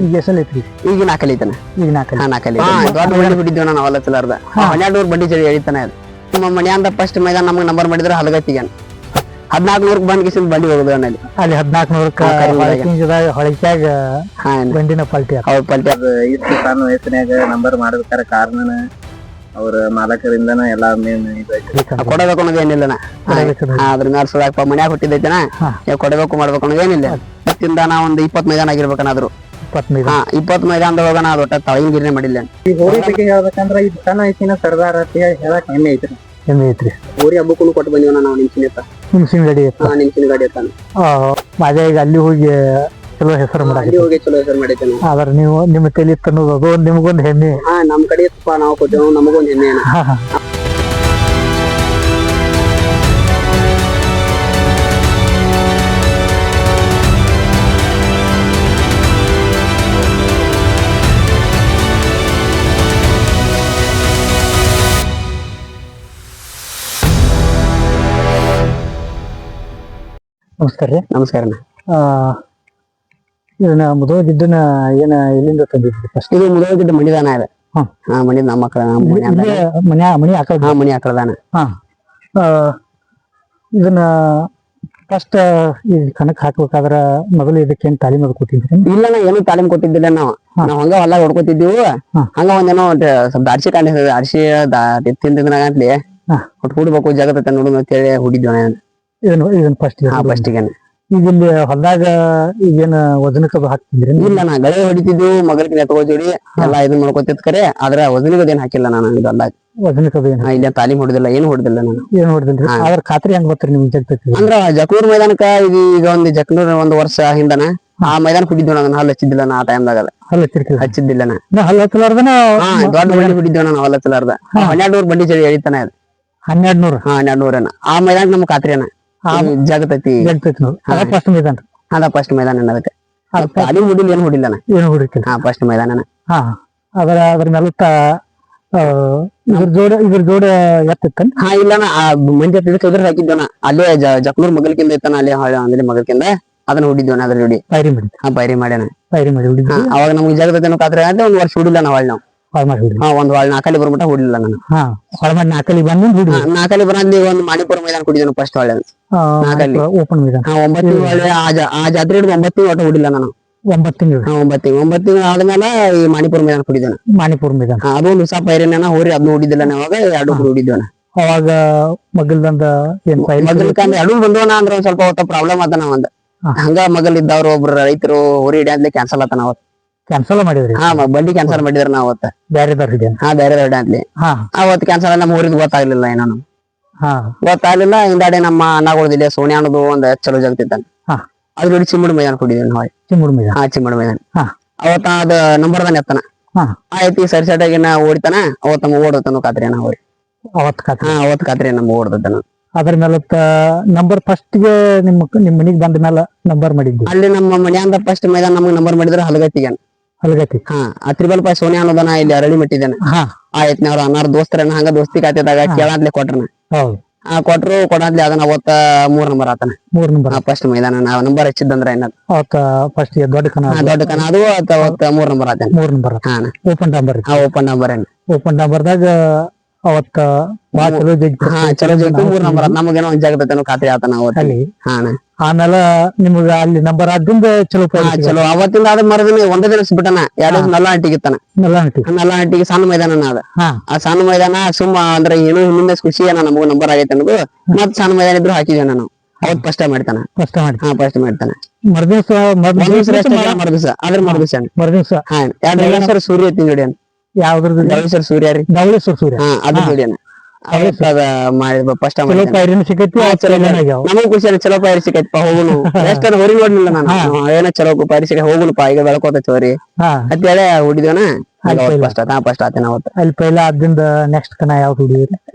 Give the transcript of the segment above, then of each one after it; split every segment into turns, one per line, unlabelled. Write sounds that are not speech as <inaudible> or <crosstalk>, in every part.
ಈಗ ಎಷ್ಟಲ್ಲಿ ಐತ್ರಿ?
ಈಗ ಹಾ ದೊಡ್ಡ ಬಂಡಿ ಬಿಟ್ಟಿದ್ದೇವೆ ನಾವು ಚಲಾರ್ದ. ಹನ್ನೆರಡು ಬಂಡಿ ಚಳಿ ಎಳಿತಾನೆ ಅದು. ನಮ್ಮ ಮನ್ಯಾಂದ ಫಸ್ಟ್ ಮೈದಾನ ನಮ್ಗೆ ನಂಬರ್ ಮಾಡಿದ್ರೆ ಹಲಗತ್ತಿಗೆ ಹದಿನಾಲ್ಕು ನೂರಕ್ಕೆ ಬಂದ್ ಕಿಸಿನ ಬಂಡಿ ಹೋಗುದು ಅಲ್ಲಿ
ಅಲ್ಲಿ ಹದಿನಾಲ್ಕು ನೂರಕ್ಕೆ ಹೊಳಕ್ಯಾಗ ಬಂಡಿನ ಪಲ್ಟಿ
ಅವ್ರ ಪಲ್ಟಿ
ಇಷ್ಟು ತಾನು ವಯಸ್ಸಿನಾಗ ನಂಬರ್ ಮಾಡ್ಬೇಕಾರ ಕಾರಣನ ಅವ್ರ ಮಾಲಕರಿಂದನ ಎಲ್ಲಾ ಮೇನ್ ಇದೈತಿ
ಕೊಡಬೇಕು ಅನ್ನೋದು ಏನಿಲ್ಲ ಅದ್ರ ಮೇಲೆ ಸುಧಾಕ ಮನ್ಯಾಗ ಹುಟ್ಟಿದೈತನ ಕೊಡಬೇಕು ಮಾಡ್ಬೇಕು ಅನ್ನೋದು ಏನಿಲ್ಲ. ಮತ್ತಿಂದ ನಾ ಒಂದ್ ಇಪ್ಪತ್ ಮೈದಾನ ಆಗಿರ್ಬೇಕನ್ನಾದ್ರು ಹಾ ಇಪ್ಪತ್ ಮೈದಾನದೊಳಗ ನಾ ದೊಡ್ಡ ತಳಗಿನ ಗಿರಿನೆ ಮಾಡಿಲ್ಲ
ಈ ಹೋರಿ ಬಗ್ಗೆ ಹೇಳ್ಬೇಕಂದ್ರ ಇದು ಸಣ್ಣ ಐತಿನ ಸರ್ದಾರ ಅಂತ ಹೇಳಿ ಹೇಳಕ್ ಹೆಮ್ಮೆ ಐತ್ರಿ.
ಹೆಮ್ಮೆ ಐತ್ರಿ.
ಹೋರಿ ಹಬ್ಬಕ್ಕೂ ಕೊಟ್ಟು ಬಂದಿವ ನಾವು ನಿಮ್ಸಿನ ಎತ್ತ
ನಿಮ್ಸಿನ ಗಾಡಿ ಐತ
ಹಾ ನಿಮ್ಸಿನ ಗಾಡಿ ಎತ್ತಾನ
ಅದೇ ಈಗ ಅಲ್ಲಿ ಹೋಗಿ ಚಲೋ ಹೆಸರು
ಮಾಡಿ ಹೋಗಿ ಚಲೋ ಹೆಸರು ಮಾಡಿದ್ದೇನೆ.
ಆದ್ರೆ ನೀವು ನಿಮ್ಮ ತಲೆ ತನ್ನೋದು ಅದು ಒಂದು ನಿಮಗೊಂದು ಹೆಮ್ಮೆ.
ಹಾ ನಮ್ ಕಡೆ ನಾವು ಕೊಟ್ಟೆವು ನಮಗೊಂದು ಹೆಮ್ಮೆ
ನಮಸ್ಕಾರ ರೀ.
ನಮಸ್ಕಾರ
ಇದನ್ನ ಮುದುವಾಗಿದ್ದನ್ನ ಏನ ಎಲ್ಲಿಂದ ತಂದಿದ್ರಿ ಫಸ್ಟ್
ಇದು ಮುದೋಗಿದ್ದ ಮಣಿದಾನ ಇದೆ.
ಹಾ.
ಮಣಿ ನಮ್ಮ ಮಕ್ಕಳ
ಮಣಿ ಮಣಿ ಹಾಕಲ್
ಹಾ ಮಣಿ ಹಾಕಳದಾನ.
ಹಾ. ಇದನ್ನ ಫಸ್ಟ್ ಈ ಕಣಕ್ ಹಾಕ್ಬೇಕಾದ್ರ ಮೊದಲು ಇದಕ್ಕೇನ್ ತಾಲೀಮ್ ಅದು ಕೊಟ್ಟಿದ್ರಿ?
ಇಲ್ಲ ನಾ ಏನು ತಾಲೀಮ್ ಕೊಟ್ಟಿದ್ದಿಲ್ಲ ನಾವು. ನಾವ್ ಹಂಗ ಹೊಲ ಹೊಡ್ಕೊತಿದ್ದೀವಿ. ಹಂಗ ಒಂದೇನೋ ಒಂದ್ ಸ್ವಲ್ಪ ಅರ್ಶಿ ಕಾಂಡ ಅರ್ಶಿ ತಿಂದಿದ್ನಾಗ ಅಂತಲಿ
ಹಾ.
ಒಟ್ಟು ಹುಡ್ಬೇಕು ಜಗತ್ತ ನೋಡುದು ಅಂತೇಳಿ ಹುಡಿದ್ವಿ.
ಇದನ್ನ ಇದನ್ನ ಫಸ್ಟ್
ಫಸ್ಟ್ ಫಸ್ಟಿಗೆ
ಈಗ ಇಲ್ಲಿ ಹೊಲದಾಗ ಈಗೇನ ವಜನಕ್ಕೆ ಹಾಕ್ತಿದ್ರಿ?
ಇಲ್ಲ ನಾ ಗಳೆ ಹೊಡಿತಿದ್ವು ಮಗಳಿಗೆ ಎತ್ಕೋ ಜೋಡಿ ಎಲ್ಲಾ ಇದನ್ನ ಮಾಡ್ಕೊತಿದ್ ಕರೆ. ಆದ್ರೆ ವಜನಿಗದೇನ್ ಏನ್ ಹಾಕಿಲ್ಲ ನಾನು ಇದು
ವಜನಕ್ಕೆ ಅದು ಏನ್
ಇಲ್ಲ ತಾಲೀಮ್ ಹೊಡೆದಿಲ್ಲ ಏನು ಹೊಡೆದಿಲ್ಲ ನಾನು.
ಏನ್
ಹೊಡೆದಿಲ್ಲ.
ಅದ್ರ ಖಾತ್ರಿ ಹೆಂಗ್ ಗೊತ್ತ್ರಿ ನಿಮ್ಗೆ ಜಗ್ತೈತಿ
ಅಂದ್ರ ಜಕ್ನೂರ್ ಮೈದಾನಕ್ಕ ಇದು ಈಗ ಒಂದ್ ಜಕ್ನೂರ್ ಒಂದ್ ವರ್ಷ ಹಿಂದನ ಆ ಮೈದಾನ ಹುಡಿದ್ವಿ ನಾನು ಹಲ್ಲು ಹಚ್ಚಿದ್ದಿಲ್ಲ ನಾ ಆ ಟೈಮ್ದಾಗ
ಹಲ್ಲ ಹಚ್ಚಿರ್ತೀವಿ
ಹಚ್ಚಿದ್ದಿಲ್ಲ ನಾ.
ಹಲ್ಲ ಹಚ್ಚಲಾರ್ದನ
ಹಾ ದೊಡ್ಡ ಬಂಡಿ ಹುಡಿದ್ವಿ ನಾನು ಹೊಲ ಹಚ್ಚಲಾರ್ದ. ಹನ್ನೆರಡು ನೂರ್ ಬಂಡಿ ಚಳಿ ಎಳಿತಾನೆ ಅದು.
ಹನ್ನೆರಡ್ ನೂರ
ಹಾ ಹನ್ನೆರಡು ನೂರನ ಆ ಮೈದಾನ ನಮ್ ಖಾತ್ರಿ
ಆ
ಜಗತೈತಿ.
ಜಗ್ತೈತಿ ನೋಡಿ. ಅದ ಫಸ್ಟ್ ಮೈದಾನ.
ಅದ ಫಸ್ಟ್ ಮೈದಾನ ಅದಕ್ಕೆ.
ಅದ್
ಅಲ್ಲಿ ಹುಡಿಲ್ ಏನು ಹುಡಿಲ್ಲ
ಏನು ಹುಡುಕಿ
ಹಾ ಫಸ್ಟ್ ಮೈದಾನ
ಹಾ ಅದರ ಅದ್ರ ಮೇಲತ್ತ ಇದ್ರ ಜೋಡ ಇದ್ರ ಜೋಡ ಎತ್ತಿತ್ತನ್?
ಹಾ ಇಲ್ಲ ಮಂಜ ಇದ್ರ ಹಾಕಿದ್ವನ ಅಲ್ಲೇ ಜಕ್ನೂರ್ ಮಗಲ್ಕಿಂದ ಇತ್ತಾನ ಅಲ್ಲೇ ಅಂದ್ರೆ ಮಗಲ್ಕಿಂದ ಅದನ್ನ ಹುಡಿದ್ವನ ಅದ್ರ ಜೋಡಿ
ಪೈರಿ ಮಾಡಿ
ಹಾ ಪೈರಿ ಮಾಡ್ಯಾನ.
ಪೈರಿ ಮಾಡಿ ಹುಡಿ
ಅವಾಗ ನಮ್ಗೆ ಜಗತ್ತೇನು ಕಾತ್ರ ಆದ್ರೆ ಒಂದ್ ವರ್ಷ ಹುಡಿಲ್ಲ ನಾವ್ ನಾವು.
ಹಾಳು ಮಾಡಿ ಹುಡುಗಿ
ಹಾ ಒಂದ್ ವಾಳ್ ನಾಲ್ಕಲ್ಲಿ ಬರ್ಮಟ ಹುಡಿಲ್ಲ ನಾನು.
ಹಾ ಹೊಳ ಮಾಡಿ ನಾಲ್ಕಲ್ಲಿ ಬಂದು ಹುಡುಗಿ
ಹಾ, ನಾಲ್ಕಲ್ಲಿ ಬರಂದಿ ಒಂದ್ ಮಣಿಪುರ ಮೈದಾನ ಕುಡಿದನು ಫಸ್ಟ್ ಒಳ್ಳೆ ನಾಲ್ಕಲ್ಲಿ.
ಓಪನ್ ಮೈದಾನ.
ಹಾ ಒಂಬತ್ತು ಒಳ್ಳೆ ಆ ಜಾತ್ರೆ ಹಿಡಿದು ಒಂಬತ್ತು ಒಟ್ಟ ಹುಡಿಲ್ಲ ನಾನು.
ಒಂಬತ್ತು ತಿಂಗಳು.
ಹಾ ಒಂಬತ್ತು ತಿಂಗಳು. ಒಂಬತ್ತು ತಿಂಗಳು ಆದ್ಮೇಲೆ ಈ ಮಣಿಪುರ ಮೈದಾನ ಕುಡಿದನು
ಮಾಣಿಪುರ ಮೈದಾನ.
ಅದು ಒಂದು ಹೊಸ ಪೈರಿನ ಹೋರಿ ಅದನ್ನ ಹುಡಿದಿಲ್ಲ ನಾವಾಗ ಎರಡು ಹುಡಿದ್ವನ
ಅವಾಗ ಮಗಲ್ದಂದ ಏನ್
ಮೊದಲಕ್ಕ ಎರಡು ಬಂದವನ ಅಂದ್ರೆ ಒಂದ್ ಸ್ವಲ್ಪ ಹೊತ್ತ ಪ್ರಾಬ್ಲಮ್ ಆತ
ನಾವಂದ
ಹಂಗ ಮಗಲ್ ಇದ್ದವ್ರು ಒಬ್ರು ರೈತರು ಹೋರಿ ಹಿಡಿಯಂದ್ಲೆ ಕ್ಯಾನ್ಸಲ್ ಆತನ ನಾವ್
ಕ್ಯಾನ್ಸಲ್ ಮಾಡಿದ್ರಿ?
ಹಾ ಮ- ಬಂಡಿ ಕ್ಯಾನ್ಸಲ್ ಮಾಡಿದ್ರ ನಾವ್ ಅವತ್ತ.
ಬ್ಯಾರೆ ಹಿಡಿಯನ್
ಹಾ ಬೇರೆ ಹಿಡಿಯಂದ್ಲಿ
ಹಾ.
ಅವತ್ ಕ್ಯಾನ್ಸಲ್ ನಮ್ಮ ಊರಿಗೆ ಗೊತ್ತಾಗ್ಲಿಲ್ಲ ಏನೋ ನಮ್ಗೆ.
ಹಾ.
ಗೊತ್ತಾಗ್ಲಿಲ್ಲ ಹಿಂದಾಡಿ ನಮ್ಮ ಅಣ್ಣಗಳದಿಲ್ಲ ಸೋನಿಯಾ ಅನ್ನೋದು ಒಂದ್ ಚಲೋ ಜಗತ್ತಿದ್ದಾನ.
ಹಾ.
ಅದ್ರ ಜೋಡಿ ಚಿಮ್ಮಡಿ ಮೈದಾನ ಕುಡಿದ್ವಿ ನಾವು.
ಚಿಮ್ಮುಡ್ ಮೈದಾನ?
ಹಾ ಚಿಮ್ಮಡಿ ಮೈದಾನ.
ಹಾ.
ಅವತ್ತ ಅದ ನಂಬರ್ ದಾನ ಎತ್ತನ.
ಹಾ.
ಆಯ್ತು ಸರಿ ಸೈಡಾಗಿನ ಓಡಿತಾನ ಅವತ್ ನಮ್ಮ ಓಡತನ ಖಾತ್ರಿ ನಾವು ಹೋರಿ.
ಅವತ್ ಖಾತ್ರಿ
ಹಾ ಅವತ್ ಖಾತ್ರಿ ನಮ್ಮ ಓಡ್ದನ
ಅದ್ರ ಮೇಲತ್ತ ನಂಬರ್ ಫಸ್ಟ್ಗೆ ನಿಮ್ಮ ನಿಮ್ ಮನಿಗ್ ಬಂದ ಮೇಲೆ ನಂಬರ್ ಮಾಡಿದ್ವಿ
ಅಲ್ಲಿ ನಮ್ಮ ಮನ್ಯಾಂದ ಫಸ್ಟ್ ಮೈದಾನ ನಮ್ಗೆ ನಂಬರ್ ಮಾಡಿದ್ರ ಹಲಗತ್ತಿಗೆ
ಹಲ್ಗತಿ.
ಹಾ ಆ ತ್ರಿಬಲ್ ಪಾಯ್ ಸೋನಿಯಾ ಅನ್ನೋದನ್ನ ಇಲ್ಲಿ ಅರಳಿ ಮಟ್ಟಿದ್ದೇನೆ.
ಹಾ.
ಆಯ್ತ್ ನಾವ್ರ ಅನ್ನಾರ ದೋಸ್ತರನ್ನ ಹಂಗ ದೋಸ್ತಿ ಖಾತೆದಾಗ
ಹಾ.
ಕೇಳಾದ್ಲೆ ಕೊಟ್ರನ.
ಹೌದು.
ಆ ಕೊಟ್ರು ಕೊಡಾದ್ಲೆ ಅದನ್ನ ಅವತ್ತ ಮೂರ್ ನಂಬರ್ ಆತನ.
ಮೂರ್ ನಂಬರ್
ಫಸ್ಟ್ ಮೈದಾನ ನಾವ್ ನಂಬರ್ ಹಚ್ಚಿದಂದ್ರ ಏನ
ಅವತ್ತ ಫಸ್ಟ್ ದೊಡ್ಡ ಕಣ
ದೊಡ್ಡ ಕನ ಅದು ಅವತ್ತ ಮೂರ್ ನಂಬರ್ ಆತನ.
ಮೂರ್ ನಂಬರ್
ಹಾ
ಓಪನ್ ನಂಬರ್
ಆ ಓಪನ್ ನಂಬರ್ ಏನ್.
ಓಪನ್ ನಂಬರ್ದಾಗ ಅವತ್ತ ಬಾಳ ಚಲೋ ಜಗ್ಗಿ
ಹಾ ಚಲೋ ಜೊತೆ ಮೂರ್ ನಂಬರ್ ನಮಗೇನೋ ಒಂದ್ ಜಾಗದತೇನೋ ಖಾತ್ರಿ ಆತನ ಅವತ್ತ.
ಅಲ್ಲಿ.
ಹಾ ಅಣ್ಣ.
ಆಮೇಲೆ ನಿಮ್ಗ ಅಲ್ಲಿ ನಂಬರ್ ಆದಿಂದ ಚಲೋ
ಹಾ ಚಲೋ. ಅವತ್ತಿಂದ ಅದ ಮರದಿನ ಒಂದೇ ದಿನ ಬಿಟ್ಟನ ಎರಡು ದಿವಸ ನಲ್ಲ ಹಟ್ಟಿಗಿತ್ತಾನ
ನೆಲ ಹಟ್ಟಿ
ನಲ್ಲ ಹಟ್ಟಿಗೆ ಸಣ್ಣ ಮೈದಾನ ಅದ. ಆ ಸಣ್ಣ ಮೈದಾನ ಸುಮ್ಮ ಅಂದ್ರೆ ಏನೋ ಹಿಂದಿಂದ ಖುಷಿ ಏನ ನಮಗ ನಂಬರ್ ಆಗೈತೆ ಅನ್ನೋದು. ಮತ್ ಸಣ್ಣ ಮೈದಾನ ಇದ್ರು ಹಾಕಿದ್ವಿ ನಾನು ಅವತ್ ಫಸ್ಟ್ ಮಾಡ್ತಾನ.
ಫಸ್ಟ್ ಮಾಡಿ
ಹಾ ಫಸ್ಟ್ ಮಾಡ್ತಾನೆ.
ಮರ್ದಿವ್ಸ
ಮರದಿವಸ ಅದ್ರ ಮರುದಿವಸ.
ಮರ್ದಿವ್ಸ
ಹಾ ಎರಡು ಸರ್ ಸೂರ್ಯ ತಿಂಗಡಿ ಜೋಡಿ
ಯಾವ್ದ್ರದ್ದು
ಸೂರ್ಯ ರೀ.
ಧವಳೇಶ್ವರ ಸೂರ್ಯ.
ಹಾ ಅದ್ರ ಜೋಡಿಯನ್ನ ಅವತ್ತ ಅದ. ಮಾಡಿ ಫಸ್ಟ್
ಚಲೋ ಪೈರಿನ
ನಮಗೂ ಖುಷಿ ಚಲೋ ಪೈರಿ ಸಿಕ್ಕೈತಪ್ಪ ಹೋಗುನು. ರೆಸ್ಟ್ ಹೊರಿ ನೋಡ್ಲಿಲ್ಲ ನಾನು. ಏನೋ ಚಲೋ ಪೈರಿ ಹೋಗುನಪ್ಪ ಈಗ ಬೆಳ್ಕೋತೈತಿ ಹೋರಿ. ಅಂತ ಹೇಳಿ ಹುಡಿದ್ವನ. ಫಸ್ಟ್ ಆತ ಫಸ್ಟ್ ಆತೇನ ಅವತ್ತ
ಅಲ್ಲಿ ಪೈಲ ನೆಕ್ಸ್ಟ್ ಕನ ಯಾವ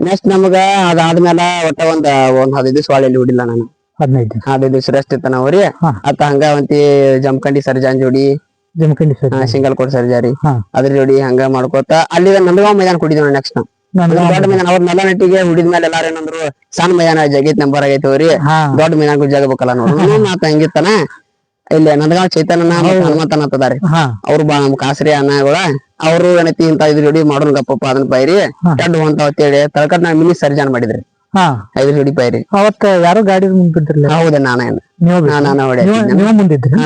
ನೆಕ್ಸ್ಟ್ ನಮಗ ಅದಾದ್ಮೇಲೆ ಒಟ್ಟ ಒಂದ್ ಒಂದ್ ಹದಿನೈದು ದಿವಸ ಹೊಳೆಯಲ್ಲಿ ಹುಡಿಲ್ಲ ನಾನು.
ಹದಿನೈದು ದಿನ
ಹದಿನೈದು ದಿವಸ ರೆಸ್ಟ್ ಇತ್ತ
ನಾವ್ರಿ.
ಅತ್ತ ಹಂಗ ಒಂತಿ ಜಮಖಂಡಿ ಸರ್ಜಾನ್ ಜೋಡಿ
ಜಮಖಂಡಿ ಸರಿ
ಸಿಂಗಲ್ ಕೋಟ್ ಸರ್ಜರಿ. ಅದ್ರ ಜೋಡಿ ಹಂಗ ಮಾಡ್ಕೋತ ಅಲ್ಲಿ ನಂದಗಾಂವ್ ಮೈದಾನ ಕುಡಿದ್ವಿ ನೆಕ್ಸ್ಟ್ ದೊಡ್ಡ ಮೈದಾನ. ಅವ್ರ ನೆಲ ನೆಟ್ಟಿಗೆ ಹುಡಿದ ಮೇಲೆ ಎಲ್ಲಾರು ಏನಂದ್ರು ಸಣ್ಣ ಮೈದಾನ ಜಗಿತ್ ನಂಬರ್ ಆಗೈತೆ
ಅವ್ರಿ.
ದೊಡ್ಡ ಮೈದಾನ ಜಾಗ ಬೇಕಲ್ಲ ನೋಡ್ರಿ ಮಾತ ಹಂಗಿತ್ತಾನ? ಇಲ್ಲಿ ನಂದಗಾಂವ್ ಚೈತನ್ಯನ ಹನುಮಂತನ ಅಂತದಾರಿ ಅವ್ರು ಬಾ ನಮ್ ಕಾಸರಿ ಅನ್ನಗಳ ಅವ್ರು ಏನೈತಿ ಇಂತ ಇದ್ರ ಜೋಡಿ ಮಾಡೋಣ ಗಪ್ಪಪ್ಪ ಅದನ್ನ ಪೈರಿ
ದೊಡ್ಡ
ಟಡ್ ಹೊಂತಾವ್ ಅಂತೇಳಿ ತಳಕಟ್ ನಾ ಮಿನಿ ಸರ್ಜನ್ ಮಾಡಿದ್ರಿ.
ಹಾ.
ಐದ್ರ ಜೋಡಿ ಪೈರಿ
ಅವತ್ತ ಯಾರು ಗಾಡಿ
ಹೌದ ನಾನು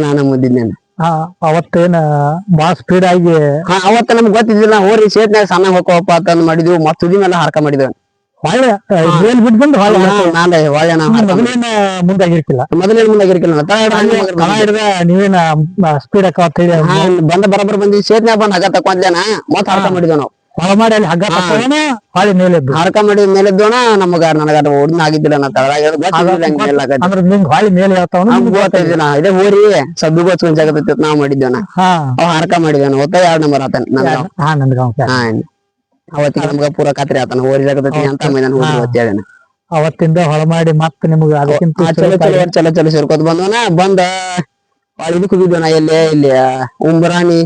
ನಾನ ಮುದ್ದಿದ್ದೇನೆ
ಹಾ ಅವತ್ತೇನ ಬಾಳ ಸ್ಪೀಡ್ ಆಗಿ
ಹಾ ಅವತ್ತ ನಮ್ಗ್ ಗೊತ್ತಿದ್ದಿಲ್ಲ ಹೋರಿ ಸೇತ್ನಾಗ ಸಣ್ಣ ಹೋಗೋಪ್ಪ ಅಂತಂದ್ ಮಾಡಿದ್ವಿ ಮತ್ತ್ ತುದಿ ಮೇಲೆ ಹಾರ್ಕ ಮಾಡಿದ್ವಿ.
ಹೊಳ್ಳೆ ರೇಲ್ ಬಿಟ್ಟು ಬಂದು ಹೊಳ್ಳೆ
ನಾನ್ ಒಳ್ಳೆ ನಾ ಹಾರ್ಕ ಮಾಡಿದ್ವಿ.
ಮೊದಲೇನ ಮುಂದಾಗಿರ್ಕಿಲ್ಲ
ಮೊದಲೇನ್ ಮುಂದಾಗಿರ್ಕಿಲ್ಲ
ಕಳ ಹಿಡ್ದ ನೀವೇನ ಸ್ಪೀಡ್ ಹಾಕ ಅಂತ
ಹಾ ಬಂದ ಬರಬರ್ ಬಂದಿ ಸೇತ್ನಾಗ ಬಂದ್ ಹಗ ತಕೊಂಡ್ಲೇನ ಮತ್ತ್ ಹಾರ್ಕ ಮಾಡಿದ್ವಿ ನಾವು.
ಹೊಳ ಮಾಡಿ ಅಲ್ಲಿ ಹಗ್ಗ ಹೊಳಿ ಮೇಲೆ
ಹಾರಕ ಮಾಡಿ ಮಾಡಿದ ಮೇಲೆ ಇದ್ದೋಣ ನಮಗ ನನಗ ಹೊಡ್ನ ಆಗಿದ್ದಿಲ್ಲ ನಾ ತಳದಾಗ
ಅಂದ್ರ. ನಿಂಗ್ ಹೊಳ್ಳಿ ಮೇಲೆ ಹೇಳ್ತಾವ
ಇದೇ ಓರಿ ಸದ್ದು ಗೊತ್ತು ಜಾಗತ್ತ ನಾವ್ ಮಾಡಿದ್ವಿ ಅವ ಹಾರಕ ಮಾಡಿದ್ವಿ ಒತ್ತ ಎರಡ್ ನಂಬರ್ ಆತನ?
ಹಾ
ಅವತ್ತಿಗೆ ನಮ್ಗ ಪೂರ ಖಾತ್ರಿ ಆತನ ಓರಿ ಜಾಗತೈತಿ ಅಂತ ಮೈದಾನ ಹೋಗಿ
ಅವತ್ತಿಂದ ಹೊಳ ಮಾಡಿ ಮತ್ತೆ ನಿಮ್ಗ ಅದಕ್ಕಿಂತ
ಚಲೋ ಚಲೋ ಚಲೋ ಚಲೋ ಸೇರ್ಕೊತ ಬಂದವನ ಬಂದ ಬಾಳ ಇದಕ್ ಹೋಗಿದ್ವಿ ನಾ ಎಲ್ಲೇ ಇಲ್ಲಿ ಉಂಬ್ರಾಣಿ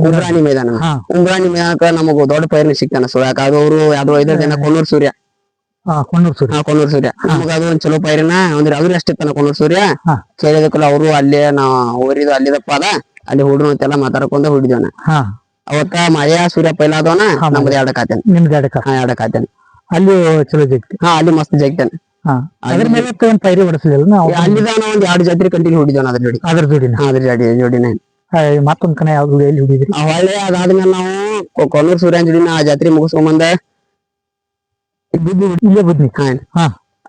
ಉಂಬ್ರಾಣಿ ಮೈದಾನ.
ಹಾ.
ಉಂಬ್ರಾಣಿ ಮೈದಾನಕ್ಕ ನಮಗ ದೊಡ್ಡ ಸಿಕ್ತಾನ ಸಿಗ್ತಾನ ಯಾಕ ಅದು ಅವ್ರು ಯಾವ್ದೋ ಐದಾರು ಜನ ಕೊಣ್ಣೂರ್ ಸೂರ್ಯ. ಕೊಣ್ಣೂರ್ ಸೂರ್ಯ. ನಮಗ ಅದು ಒಂದ್ ಚಲೋ ಪೈರಿನ ಅಂದ್ರೆ ಅವ್ರು ಅಷ್ಟಿತ್ತಾನ ಕೊಣ್ಣೂರ್ ಸೂರ್ಯ. ಕೇಳಿದಕ್ಕಲ್ಲ ಅವರು ಅಲ್ಲೇ ನಾ ಓರಿದ ಅಲ್ಲಿದಪ್ಪ ಅದ. ಅಲ್ಲಿ ಹುಡುಗ ಅಂತೆಲ್ಲ ಮಾತಾಡ್ಕೊಂಡ ಹುಡಿದೇವನ ಅವತ್ತ ಮಳೆಯ ಸೂರ್ಯ ಪೈಲ ಅದವನ ನಮ್ದು ಎರಡ ಕಾತೇನೆ. ಎರಡ ಕಾತೇನೆ.
ಅಲ್ಲಿ ಚಲೋ ಜಗ್ತಿ.
ಹಾ ಅಲ್ಲಿ ಮಸ್ತ್ ಜಗ್ತೇನೆ
ಅದ್ರ ಮೇಲೆ ಏನ್ ಪೈರಿ ಹೊಡಿಸ್ಲಿಲ್ಲ ನಾವು
ಅಲ್ಲಿದ ನಾವ್ ಒಂದ್ ಎರಡು ಜಾತ್ರೆ ಕಂಟಿನ್ಯೂ ಹುಡಿದ್ವನ ಅದ್ರ ಜೋಡಿ.
ಅದ್ರ ಜೋಡಿನ.
ಹಾ, ಅದ್ರ ಜೋಡಿ ಜೋಡಿನ.
ಮತ್ತೊಂದ್ ಕಡೆ ಯಾವ್ದು ಎಲ್ಲಿ
ಹುಡುಗಿದ್ರಿ ಹೊಳ್ಳೆ ಅದಾದ್ಮೇಲೆ ನಾವು ಕೊಲ್ಲೂರ್ ಸೂರ್ಯಾಂಜಲಿನ ಆ ಜಾತ್ರೆ ಮುಗಿಸ್ಕೊಂಬಂದ ಬುದ್ಧಿ
ಇಲ್ಲೇ ಬುದ್ಧಿ?
ಹಾ.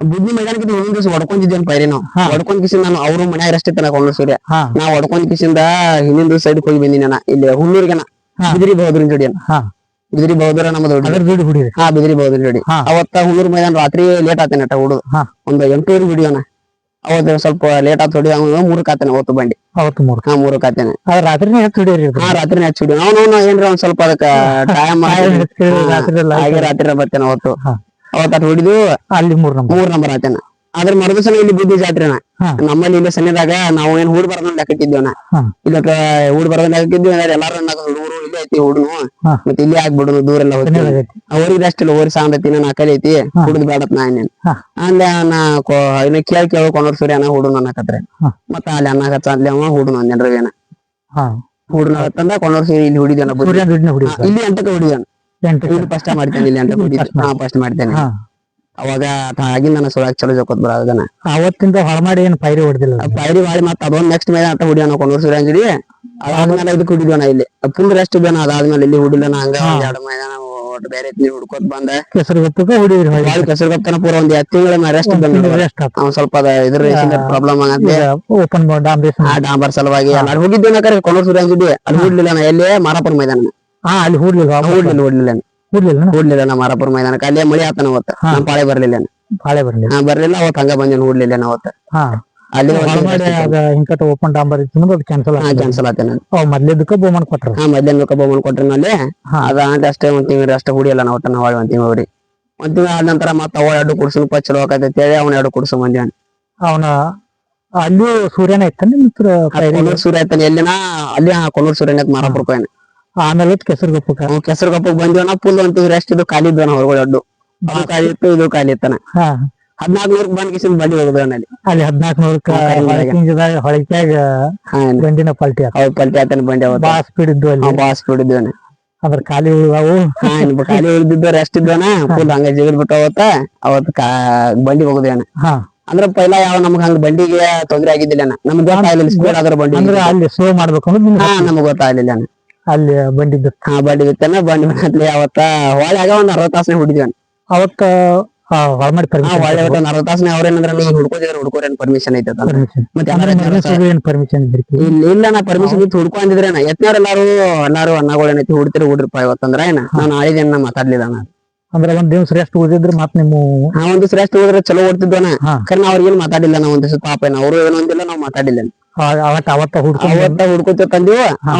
ಬುದ್ಧಿ ಮೈದಾನಕ್ಕೆ ಒಂದ್ ದಿವಸ ಹೊಡ್ಕೊಂಡಿದ್ದೇನೆ ಪೈರಿ ನಾವು. ಹೊಡ್ಕೊಂಡ್ ಕಿಸಿಂದ ನಾನು ಅವ್ರು ಮನ್ಯಾಗ ತನ ಕೊಲ್ಲೂರ್ ಸೂರ್ಯ. ನಾ ಹೊಡ್ಕೊಂಡ್ ಕಿಸಿಂದ ಹಿಂದಿನ ಸೈಡ್ ಹೋಗಿ ಬಂದಿನ ನಾ ಇಲ್ಲಿ
ಹುಣ್ಣೂರ್ಗೆನ.
ಬಿದಿರಿ ಬಹದ್ದೂರಿನ ಜೋಡಿ
ಹಾ.
ಬಿದಿರಿ ಬಹದ್ದೂರ
ನಮ್ಮ ದೊಡ್ಡ
ಹಾ ಬಿದಿರಿ ಬಹದ್ದೂರ್ ಜೋಡಿ. ಅವತ್ತ ಹುಣ್ಣೂರ್ ಮೈದಾನ ರಾತ್ರಿ ಲೇಟ್ ಆತೇನೆ ಹುಡುಗ
ಹಾ.
ಒಂದ್ ಎಂಟೂವರೆ ಹಿಡಿಯೋಣ ಅವತ್ತು ಸ್ವಲ್ಪ ಲೇಟ್ ಆತ್ ಹೊಡಿ ಅವ್ನು ಮೂರಕ್ಕೆ ಆತೇನೆ ಅವತ್ತು ಬಂಡಿ.
ಅವತ್ತು ಮೂರು
ಹಾ ಮೂರು ಆತೇನೆ
ಅದ್ ರಾತ್ರಿನೇ ಹೆಚ್ಚು ಹುಡಿಯರಿ
ಹಾ ರಾತ್ರಿ ಹಚ್ಚಿ ಹಿಡಿ. ಅವನು ಏನ್ರಿ ಒಂದ್ ಸ್ವಲ್ಪ ಅದಕ್ಕ ಟೈಮ್
ರಾತ್ರಿ
ಹಾಗೆ ರಾತ್ರಿ ಬರ್ತೇನೆ ಅವತ್ತು. ಅವತ್ತ ಹೊಡಿದು
ಅಲ್ಲಿ ಮೂರ್ ನಂಬರ್
ಮೂರ್ ನಂಬರ್ ಆತೇನ. ಅದ್ರ ಮರುದಿವಸನ ಇಲ್ಲಿ ಬುದ್ಧಿ ಜಾತ್ರೆನ. ನಮ್ಮಲ್ಲಿ ಇಲ್ಲಿ ಸನ್ನಿದಾಗ ನಾವು ಏನ್ ಹೂಡ್ ಬರೋದ್ ಲೆಕ್ಕಿದ್ದೇವನ ಇದಕ್ಕ ಹೂಡ್ ಬರೋದ್ ಲೆಕ್ಕಿದ್ವಿ ಎಲ್ಲಾರು ಹುಡುಗರು ಐತಿ ಹುಡುನು. ಮತ್ತೆ ಇಲ್ಲಿ ಆಗ್ಬಿಡುದು ದೂರ ಎಲ್ಲ
ಹೋಗ್ತೀನಿ
ಅವ್ರಿಗೆ ಅಷ್ಟಿಲ್ಲ ಓರಿ ಸಾಂದೈತಿ ನಾನು ಅಕಲ್ ಐತಿ. ಹುಡುದ್ ಬೇಡತ್ ನಾ
ನೀನ್.
ಅಂದೆ ನಾ ಇನ್ನ ಕೇಳ್ ಕೇಳೋ ಸೂರ್ಯ ಅನ್ನ ಹುಡುನ ಅನ್ನಕತ್ರೆ. ಮತ್ತ ಅಲ್ಲಿ ಅನ್ನಕತ್ತ ಅಲ್ಲಿ ಅವ ಹುಡುನ್
ಹಾ.
ಹುಡುನ ಅಂತಂದ ಕೊಂಡ್ರ ಸೂರ್ಯ ಇಲ್ಲಿ ಹುಡಿದೇನ ಇಲ್ಲಿ ಅಂತಕ ಹುಡಿದಾನ
ಎಂಟು
ಇಲ್ಲಿ ಫಸ್ಟ್ ಮಾಡ್ತೇನೆ ಇಲ್ಲಿ ಅಂತ
ಇಲ್ಲಿ first
ಹಾ ಫಸ್ಟ್ ಮಾಡ್ತೇನೆ. ಅವಾಗ ಆಗಿನ ನನ್ನ ಸುಳಾಕ್ ಚಲೋ ಜೋಕೋತ್ ಬರೋದನ್ನ
ಅವತ್ತಿಂದ ಹೊರ ಮಾಡಿ ಏನ್ ಪೈರಿ ಹೊಡೆದಿಲ್ಲ.
ಪೈರಿ ಮಾಡಿ ಮತ್ತ ಅದೊಂದ್ ನೆಕ್ಸ್ಟ್ ಮೇಲೆ ಅಂತ ಹುಡಿಯೋಣ ಕೊಂಡೂರ್ ಸೂರ್ಯಾಂಜಲಿ ಅದಾದ್ಮೇಲೆ ಇದಕ್ಕೆ ಹುಡಿದ್ವಣ ಇಲ್ಲಿ. ಫುಲ್ ರೆಸ್ಟ್ ಬೇನ ಅದಾದ್ಮೇಲೆ ಇಲ್ಲಿ ಹುಡಿಲ್ಲ ಹಂಗ ಎರಡು ಮೈದಾನ ಒಟ್ಟು ಬೇರೆ ನೀರ್ ಹುಡ್ಕೋತ್ ಬಂದ.
ಕೆಸರು ಗೊತ್ತಕ ಹುಡಿದ್ರಿ
ಬಾಳಿ ಕೆಸರು ಗೊತ್ತನ ಪೂರ ಒಂದ್ ಎರಡ್ ತಿಂಗಳ ರೆಸ್ಟ್ ಬಂದ ಅವ್ನ್ ಸ್ವಲ್ಪ ಇದ್ರ ಪ್ರಾಬ್ಲಮ್ ಆಗತ್ತೆ.
ಓಪನ್
ಆ ಡಾಂಬರ್ ಸಲುವಾಗಿ ಅಲ್ಲಿ ಹೋಗಿದ್ದೆ ಬೇಕಾರೆ ಕೊಂಡೂರ್ ಸೂರ್ಯಾಂಜಲಿ ಅಲ್ಲಿ ಹುಡ್ಲಿಲ್ಲ ಎಲ್ಲಿ ಮಾರಾಪುರ ಮೈದಾನ
ಹಾ ಅಲ್ಲಿ ಹುಡ್ಲಿಲ್ಲ.
ಹುಡ್ಲಿಲ್ಲ ಹುಡ್ಲಿಲ್ಲ
ಹುಡ್ಲಿಲ್ಲ
ಹುಡ್ಲಿಲ್ಲ ನಾ ಮಾರಾಪುರ ಮೈದಾನಕ್ಕೆ. ಅಲ್ಲೇ ಮಳಿ ಆತನ ಅವತ್ತ. ನಮ್ ಪಾಳೆ ಬರ್ಲಿಲ್ಲ
ಪಾಳೆ ಬರ್ಲಿಲ್ಲ.
ಬರ್ಲಿಲ್ಲ ಅವತ್ ಹಂಗ ಬಂದೇನ್ ಹುಡ್ಲಿಲ್ಲ ಅವತ್ತ.
ಹಾ.
ಅಲ್ಲಿ
ಹಿಂಕಟ ಓಪನ್ ಡಾಂಬರ್ ಇತ್ತು ಅದು ಕ್ಯಾನ್ಸಲ್
ಕ್ಯಾನ್ಸಲ್ ಆತೇನ
ಅವ್ ಮೊದ್ಲೇದಕ್ಕ ಬಹುಮಾನ ಕೊಟ್ರ.
ಹಾ. ಅದ ಅಂತ ಅಷ್ಟೇ ಒಂದ್ ತಿಂಗ್ರಿ ಅಷ್ಟೇ ಹುಡಿಯಲ್ಲ ನಾವು ಒಟ್ಟ ನಾವು ಒಂದ್ ತಿಂಗ್ರಿ ಒಂದ್ ತಿಂಗಳ ಆದ ನಂತರ ಮತ್ತ ಅವ ಎರಡು ಕುಡ್ಸು ಪ ಚಲೋ ಆಕೈತಿ ಹೇಳಿ ಅವ್ನ ಎರಡು ಕುಡ್ಸು ಮಂದಿ
ಅವನ. ಅಲ್ಲಿ ಸೂರ್ಯನ ಇತ್ತಾನ
ಸೂರ್ಯ ಐತಾನೆ ಎಲ್ಲಿನ? ಅಲ್ಲಿ ಸೂರ್ಯನ ಮಾರಾಪುರ ರೂಪಾಯಿನ
ಆಮೇಲೆ ಕೆಸರು
ಕೆಸರು ಬಂದಿವನ ಫುಲ್ ಒಂದ್ ತಿಂಗ್ರಿ ಅಷ್ಟು ಇದು ಖಾಲಿ ಇದ್ವನ ಹೊರಗಡೆ ಅಡ್ಡು ಅದು ಖಾಲಿ ಇತ್ತು ಇದು ಖಾಲಿ ಇತ್ತಾನ.
ಹಾ
ಹದಿನಾಲ್ಕು ನೂರ್ ಬಂದ್ ಕಿಸಿನ ಬಂಡಿ ಹೋಗದ್ರಲ್ಲಿ ಅಲ್ಲಿ
ಅಲ್ಲಿ ಹದ್ನಾಲ್ಕು ನೂರಕ್ಕ
ಹಾ, ಕರಿಮಂಜಾಗ.
ಹೊಳಕಿಂಜದಾಗ ಹೊಳಕ್ಯಾಗ ಬಂಡಿನ ಪಲ್ಟಿ
ಅವ್ ಪಲ್ಟಿ ಆತನ ಬಂಡಿ
ಅವ ಸ್ಪೀಡ್ ಇದ್ದು ಅಲ್ಲಿ.
ಬಾಸ್ ಇದ್ದು
ಅದ್ರ ಖಾಲಿ ಉಳಿದಾವು.
ಖಾಲಿ ಉಳಿದಿದ್ದ ರೆಸ್ಟ್ ಇದ್ದವನ ಫುಲ್ ಹಂಗ ಜಿಗಿದ್ ಬಿಟ್ಟು ಅವತ್ತ ಅವತ್ ಬಂಡಿ ಹೋಗುದೇನ
ಹಾ.
ಅಂದ್ರ ಪೈಲ ಯಾವ ನಮ್ಗ ಹಂಗ ಬಂಡಿಗೆ ತೊಂದ್ರೆ ಆಗಿದ್ದಿಲ್ಲ ನಮ್ಗೆ ಗೊತ್ತಾಗ್ಲಿಲ್ಲ ಸ್ಪೀಡ್ ಆದ್ರ ಬಂಡಿ
ಅಂದ್ರೆ ಅಲ್ಲಿ ಸ್ಲೋ ಮಾಡ್ಬೇಕು ಅನ್ನೋದು
ಹಾ ನಮಗ್ ಗೊತ್ತಾಗ್ಲಿಲ್ಲ
ಅಲ್ಲಿ ಬಂಡಿ
ಹಾ ಬಂಡಿ ಬಿತ್ತನ ಬಂಡಿ ಬಿತ್ತಲೆ ಅವತ್ತ ಹೊಳೆ ಆಗ ಒಂದ್ ಅರವತ್ ತಾಸನೆ ಹುಡಿದ್ವಿ
ಅವತ್ತ ಹೊಳ ಮಾಡಿ
ಹಾ ಹೊಳೆ
ಪರ್ಮಿಷನ್
ಒಂದ್ ಅರವತ್ ತಾಸನೆ ಅವ್ರೇನಂದ್ರ ನೀವು ಹುಡ್ಕೋದಿದ್ರೆ ಹುಡ್ಕೋರೇನ್ ಪರ್ಮಿಷನ್ ಐತೆ ಮತ್ತೆ
ಏನ್ ಪರ್ಮಿಷನ್
ಇಲ್ಲ ಇಲ್ಲ ನಾ ಪರ್ಮಿಷನ್ ಇತ್ತು ಹುಡ್ಕೊಂಡಿದ್ರೆ ನಾ ಎತ್ನಾರ ಎಲ್ಲಾರು ಎಲ್ಲಾರು ಅಣ್ಣಗಳು ಏನೈತಿ ಹುಡ್ತಿರಿ ಹುಡ್ರಿಪ್ಪ ಇವತ್ತಂದ್ರ ಏನ? ನಾನು ಆಳಿದೇನ ಮಾತಾಡ್ಲಿಲ್ಲ ನಾ
ಅಂದ್ರೆ ಒಂದ್ ದಿವ್ಸ ರೆಸ್ಟ್ ಉಳಿದಿದ್ರೆ ಮತ್ ನಿಮ್ಮ
ನಾ ಒಂದ್ ಶ್ರೇಷ್ಠ ಹೋದ್ರೆ ಚಲೋ ಓಡ್ತಿದ್ವನ?
ಹಾ.
ಖರೆ ನಾ ಅವ್ರಿಗೇನ್ ಮಾತಾಡಿಲ್ಲ ನಾ ಒಂದ್ ದಿವಸ ಪಾಪ ಏನ ಅವ್ರು ಏನೋ ಅಂದಿಲ್ಲ ನಾವ್ ಮಾತಾಡಿಲ್ಲ
ಅವತ್ತ ಹುಡ್ಕೊಂಡು
ಅವತ್ತ ಹುಡ್ಕೋತ ತಂದಿವ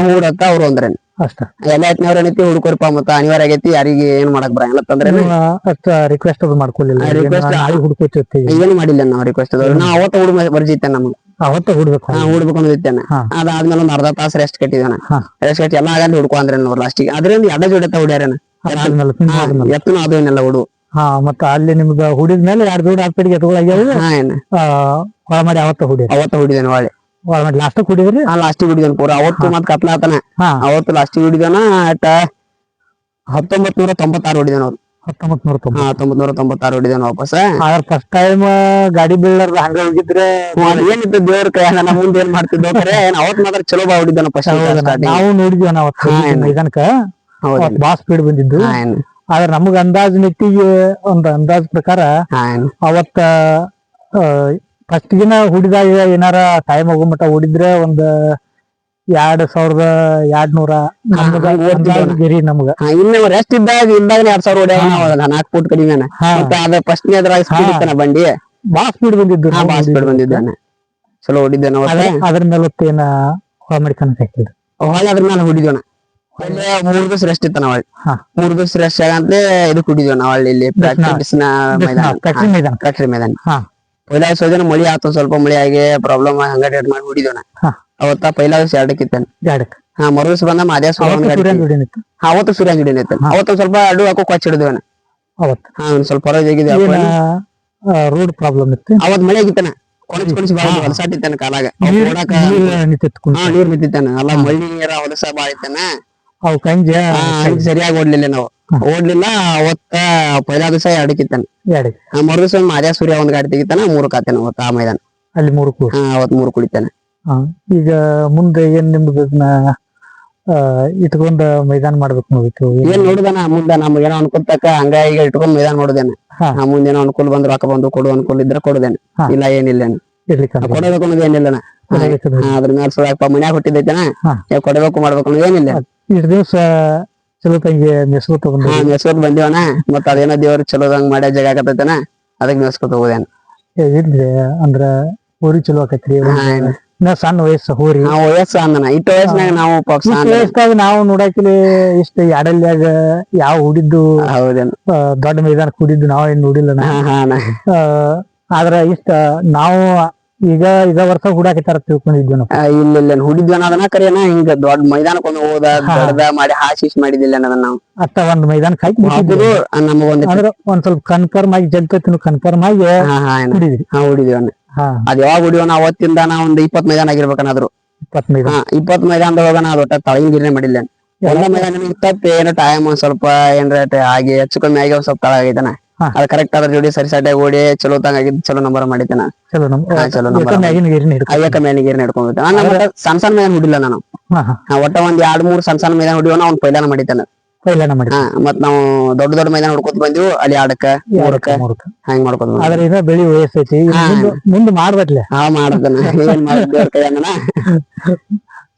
ಹುಡತ್ತ ಅವ್ರು ಅಂದ್ರೇನ್.
ಅಷ್ಟ.
ಎಲ್ಲ ಎತ್ನವ್ರ ಏನೈತಿ ಹುಡ್ಕೋರ್ಪ ಮತ್ತ ಅನಿವಾರ್ಯ ಆಗೈತಿ ಯಾರಿಗೆ ಏನ್ ಮಾಡಕ್ ಬರಂಗಿಲ್ಲ ತಂದ್ರೆ
ಅಷ್ಟ ರಿಕ್ವೆಸ್ಟ್ ಅದು ಮಾಡ್ಕೊಲಿಲ್ಲ
ಆ, request
ನಾಳೆ ಹುಡ್ಕೋತಿರ್ತೀವಿ
ಏನು ಮಾಡಿಲ್ಲ ನಾವ್ ರಿಕ್ವೆಸ್ಟ್ ನಾ ಅವತ್ತ ಹುಡುಗ ಬರ್ಜಿತ್ತೆ ನಮ್ಗೆ.
ಅವತ್ತ ಹುಡ್ಬೇಕು.
ಹಾ ಹುಡ್ಬೇಕು ಅಂದಿತ್ತೇನೆ.
ಹಾ.
ಅದಾದ್ಮೇಲೆ ಒಂದ್ ಅರ್ಧ ತಾಸ ರೆಸ್ಟ್ ಕಟ್ಟಿದಾನ
ಹಾ.
ರೆಸ್ಟ್ ಕಟ್ಟಿ ಎಲ್ಲ ಆಗಲ್ಲಿ ಹುಡ್ಕೊ ಅಂದ್ರೆ ನೋಡ್ ಲಾಸ್ಟಿಗೆ ಅದ್ರಿಂದ ಎಡ ಜೋಡತ್ತ ಹುಡ್ಯಾರೇನ.
ಅದಾದ್ಮೇಲೆ ಆದ್ಮೇಲೆ.
ಎತ್ತನ ಅದು ಏನೆಲ್ಲ ಹುಡು.
ಹಾ ಮತ್ತ ಅಲ್ಲಿ ನಿಮ್ಗ ಹುಡಿದ ಮೇಲೆ ಎರಡ್ ದೂರ ಹಾಕ್ಬಿಡಿ ಎತ್ಕೊಳಗ್ಯಾವ
ಹಾ ಏನ.
ಹೊಳ ಮಾಡಿ ಅವತ್ತ ಹುಡಿ
ಅವತ್ತ ಹುಡಿದೇನೆ ಹೊಳೆ
ಲಾಸ್ಟ್ ಕುಡಿದ್ರಿ?
ಆ ಲಾಸ್ಟಿಗೆ ಹುಡಿದನ್ ಪೂರ. ಅವತ್ತು ಮತ್ ಕತ್ಲಾತನ ಅವತ್ತು ಲಾಸ್ಟ್ ಹುಡಿದನ ಅಟ ಹತ್ತೊಂಬತ್ ನೂರ ತೊಂಬತ್ತಾರು ಹೊಡಿದನ ಅವ್ರು.
ಹತ್ತೊಂಬತ್ ನೂರ
ಹತ್ತೊಂಬತ್ ನೂರ ತೊಂಬತ್ತಾರು ಹೊಡಿದನ ವಾಪಸ್.
ಆದ್ರ ಫಸ್ಟ್ ಟೈಮ್ ಗಾಡಿ ಬೀಳಾರ್ದ ಹಂಗ ಹೋಗಿದ್ರೆ
ಏನಿತ್ತು ದೇವ್ರ ಕೈ ನನ್ನ ಮುಂದೆ ಏನ್ ಮಾಡ್ತಿದ್ದೋ ಅವತ್ ಮಾತ್ರ ಚಲೋ ಬಾ ಹೊಡಿದನ ಫಸ್ಟ್
ನಾವು ನೋಡಿದ್ವಿ
ಏನು?
ಮೈದಾನಕ್ಕ ಬಾಸ್ ಸ್ಪೀಡ್ ಬಂದಿದ್ದು. ಆದ್ರ ನಮಗ ಅಂದಾಜ್ ನಿಟ್ಟಿಗೆ ಒಂದ್ ಅಂದಾಜ್ ಪ್ರಕಾರ ಅವತ್ತ ಫಸ್ಟ್ ದಿನ ಹುಡಿದಾಗ ಏನಾರ ಟೈಮ್ ಹೋಗೋ ಮಟ್ಟ ಹುಡಿದ್ರೆ ಒಂದ್ ಎರಡ್ ಸಾವಿರದ ಎರಡ್ ನೂರ ಗಿರಿ ನಮ್ಗ.
ಇನ್ನು ರೆಸ್ಟ್ ಇದ್ದಾಗ ಇದ್ದಾಗ ಎರಡ್ ಸಾವಿರ ಹೊಡೆ ನಾವು ನಾಲ್ಕು ಫುಟ್ ಕಡಿಮೆ
ಹಾ.
ಮತ್ತೆ ಅದ ಫಸ್ಟ್ ಅದ್ರಾಗ ಸ್ಪೀಡ್
ಹಾ.
ಬಂಡಿ?
ಬಾಳ ಸ್ಪೀಡ್ ಬಂದಿದ್ದು ನಾವು
ಬಾಸ್ ಸ್ಪೀಡ್. ಬಂದಿದ್ದಾನೆ. ಚಲೋ ಹೊಡಿದ್ದೆ ನಾವು
ಅದ್ರ ಅದ್ರ ಹೊಳ ಮಾಡ್ಕೊಂಡು ಹಾಕಿದ್ರು
ಹೊಳೆ ಅದ್ರ ಮೇಲೆ ಹೊಡಿದ್ವನ ಹೊಳ್ಳಿ ಮೂರ್ ದಿವಸ ರೆಸ್ಟ್ ಇತ್ತ
ಹಾ.
ಮೂರ್ ದಿವಸ ರೆಸ್ಟ್ ಆಗಂತೆ ಇದು ಕುಡಿದ್ವಿ ನಾವಳ್ಳಿ ಹೊಳ್ಳಿ ಇಲ್ಲಿ ಪ್ರಾಕ್ಟೀಸ್ನ ಮೈದಾನ.
ಕಟ್ರಿ ಮೈದಾನ.
ಕಟ್ರಿ ಮೈದಾನ. ಪೈಲಾ ಸೋಜನ ಮಳಿ ಆತು ಸ್ವಲ್ಪ ಮಳಿ ಆಗಿ ಪ್ರಾಬ್ಲಮ್ ಹಂಗ ಡೇಟ್ ಮಾಡಿ ಹೊಡಿದ್ವನ.
ನಾ
ಅವತ್ತ ಪೈಲಾ ದಿವಸ ಎರಡಕ್ಕಿತ್ತೇನೆ
ಎರಡಕ್.
ಹಾ ಮರು ದಿವಸ ಬಂದ
ಅವತ್ತು ಸೂರ್ಯನ್ ದುಡಿನಿತ್ತು
ಹಾ ಅವತ್ತು ಸೂರ್ಯ ಗಿಡ ಇತ್ತು. ಅವತ್ತು ಸ್ವಲ್ಪ ಅಡ್ಡು ಹಾಕೋ ಕೊಚ್ಚ ಹಿಡಿದ್ವನ.
ಅವತ್
ಹಾ ಒಂದ್ ಸ್ವಲ್ಪ ಹೊರಗೆ ಆಗಿದೆ
ಏನ ರೋಡ್ ಪ್ರಾಬ್ಲಮ್ ಇತ್ತು?
ಅವತ್ ಮಳೆ ಆಗಿತ್ತನ? ಕೊಣಿಸ್ ಕೊಣಿಸ್ ಬಾಳ ಹೊಲಸಾಟಿತ್ತಾನ ಕಾಲಾಗ.
ನೀರ್
ನಿಂತಿತ್ತಾನ. ಅಲ್ಲ ಮಳಿ ನೀರ ಹೊಲಸ ಬಾಳ ಇತ್ತನ?
ಅವು ಕಂಜ
ಸರಿಯಾಗಿ ಓಡ್ಲಿಲ್ಲ ನಾವು. ಓಡ್ಲಿಲ್ಲ ಅವತ್ತ ಪೈಲಾ ದಿವಸ ಎರಡಕ್ಕಿತ್ತಾನ
ಕಿತ್ತಾನೆ
ಆ ಮರು ದಿವಸ ಮಾದ್ಯ ಸೂರ್ಯ ಒಂದ್ ಗಾಡಿ ತೆಗಿತಾನ ಮೂರು ಕಾತೇನ ಅವತ್ತ ಆ ಮೈದಾನ.
ಅಲ್ಲಿ ಮೂರು
ಅವತ್ ಮೂರು ಕುಡಿತಾನೆ
ಈಗ ಮುಂದೆ ಏನ್ ನಿಮ್ದು ಇಟ್ಕೊಂಡ ಮೈದಾನ ಮಾಡ್ಬೇಕು ನೋಡಿತ್ತು
ಏನ್ ನೋಡುದಾನ ಮುಂದ ನಮ್ಗೆ ಏನೋ ಅನ್ಕೊತಕ್ಕ ಹಂಗ ಈಗ ಇಟ್ಕೊಂಡ್ ಮೈದಾನ ನೋಡುದೇನ ಮುಂದೆ ಏನೋ ಅನುಕೂಲ ಬಂದ್ ರೊಕ್ಕ ಬಂದು ಕೊಡು ಅನ್ಕೂಲ ಇದ್ರೆ ಕೊಡುದೇನೆ. ಇಲ್ಲ ಏನಿಲ್ಲ. ಕೊಡಬೇಕು ಅನ್ನೋದು ಏನಿಲ್ಲನ ಅದ್ರ ಮೇಲೆ ಸ್ವಲ್ಪ ಮನ್ಯಾಗ ಹುಟ್ಟಿದೈತನ ಕೊಡಬೇಕು ಮಾಡ್ಬೇಕು ಅನ್ನೋದು ಏನಿಲ್ಲ.
ಇಷ್ಟ್ ದಿವಸ ಚಲೋ ತಂಗಿ ಮೆಸ್ರು ತಗೊಂಡ್
ಮೆಸ್ಕೋತ್ ಬಂದಿವನ ಮತ್ತ ಅದೇನೋ ದೇವ್ರ ಚಲೋದಂಗ್ ಮಾಡ್ಯ ಜಾಗ ಆಗತೈತನ ಅದಕ್ಕೆ ಮೆಸ್ಕೋತ ಹೋಗೋದೇನ
ಇಲ್ರಿ ಅಂದ್ರ ಊರಿ ಚಲೋ ಆಕತ್ರಿ ನಾ ಸಣ್ಣ ವಯಸ್ಸು ಹೋರಿ.
ನಾವು ವಯಸ್ಸು ಅಂದನ. ಇಟ್ಟ ವಯಸ್ಸಿನಾಗ ನಾವು
ವಯಸ್ಸಾಗ ನಾವು ನೋಡಾಕಿಲಿ ಇಷ್ಟ ಯಾಡಲ್ಯಾಗ ಯಾವ ಹುಡಿದ್ದು
ಹೌದೇನ?
ದೊಡ್ಡ ಮೈದಾನ ಕೂಡಿದ್ದು ನಾವೇನ್ ನೋಡಿಲ್ಲ ಆದ್ರ ಇಷ್ಟ ನಾವು ಈಗ ಇದ ವರ್ಷ ಹುಡಾಕಿತಾರ ತಿಳ್ಕೊಂಡಿದ್ವಿ ನಾವು.
ಆ, ಇಲ್ಲ ಇಲ್ಲ ಹುಡಿದ್ವಿ ಅದನ್ನ ಕರಿಯನ ಹಿಂಗ ದೊಡ್ಡ ಮೈದಾನಕ್ಕೆ ಒಂದು ಹೋದ
ಹಾ.
ದೊಡ್ಡದ ಮಾಡಿ ಹಾಸಿಸ್ ಮಾಡಿದಿಲ್ಲ ಅದನ್ನ ನಾವು.
ಅತ್ತ ಒಂದ್ ಮೈದಾನ ಹಾಕಿ
ಹಾಕುದು
ಬಿಟ್ಟಿದ್ವಿ
ನಮಗೊಂದ್
ಅಂದ್ರ ಒಂದ್ ಸ್ವಲ್ಪ ಕನ್ಫರ್ಮ್ ಆಗಿ ಜಗ್ಗತ್ತಿನ ಕನ್ಫರ್ಮ್ ಆಗಿ
ಹಾ ಹಾ ಏನ. ಹಾ ಹುಡಿದಿವನ
ಹಾ.
ಅದ್ ಯಾವಾಗ ಹುಡಿಯೋಣ ಅವತ್ತಿಂದ ನಾ ಒಂದ್ ಇಪ್ಪತ್ ಮೈದಾನ ಆಗಿರ್ಬೇಕನ್ನಾದ್ರು.
ಇಪ್ಪತ್ ಮೈದಾನ.
ಹಾ ಇಪ್ಪತ್ ಮೈದಾನದೊಳಗ ನಾ ಒಟ್ಟ ತಳಗಿನ ಗಿರ್ನೆ ಮಾಡಿಲ್ಲ ಎಲ್ಲ ಮೈದಾನ ತಪ್ಪಿ ಏನೋ ಟೈಮ್ ಒಂದ್ ಸ್ವಲ್ಪ ಏನ್ರ ಟ- ಆಗಿ ಹೆಚ್ಚು ಕಮ್ಮಿ ಆಗಿ ಒಂದ್ ಸ್ವಲ್ಪ ತಳ ಆಗೈತನ.
ಹಾ.
ಅದ್ ಕರೆಕ್ಟ್ ಅದ್ರ ಜೋಡಿ ಸರಿ ಸಡ್ಡೆ ಓಡಿ ಚಲೋ ತಂಗ ಆಗಿದ್ ಚಲೋ ನಂಬರ್ ಮಾಡಿದ್ದಾನ
ಚಲೋ ನಮ್
ಹಾ, ಚಲೋ ನಂಬರ್
ಯಾಕಂದ್ರೆ ಆಗಿನ ಗಿರಿನ ಹಿಡ್ಕೊ
ಅಯ್ಯಕ್ಕ ಮೇಲೆ ನೀರ್ ನಡ್ಕೊಂಡ್ ನಾನು ಒಟ್ಟ ಸಣ್ಣ ಸಣ್ಣ ಮೈದಾನ ಹುಡಿಲ್ಲ ನಾನು.
ಹಾ ಹಾ.
ಹಾ, ಒಟ್ಟ ಒಂದ್ ಎರಡ್ ಮೂರ್ ಸಣ್ಣ ಸಣ್ಣ ಮೈದಾನ ಹುಡಿವನ ಅವ್ನ್ ಪೈಲಾನ ಮಾಡಿದ್ದಾನ
ಪೈಲಾನ ಮಾಡಿ
ಹಾ ಮತ್ ನಾವು ದೊಡ್ಡ ದೊಡ್ಡ ಮೈದಾನ ಹುಡ್ಕೊತ ಬಂದಿವು ಅಲ್ಲಿ ಎರಡಕ್ಕ ಮೂರಕ್ಕ
ಮೂರಕ್ಕ.
ಹಂಗ್ ಮಾಡ್ಕೊತ ಬಂದ್ವಿ.
ಆದ್ರೆ ಇನ್ನ ಬೆಳಿ ವಯಸ್ಸೈತಿ. ಇನ್ನು
ಹಾ.
ಮುಂದ್ ಮುಂದ್ ಮಾಡ್ಬೇಕ್ಲೆ.
ಹಾ ಮಾಡದನ ಏನ್ ಮಾಡಿದ್ದೇವ್ರ ಕೈ ಅಂದನ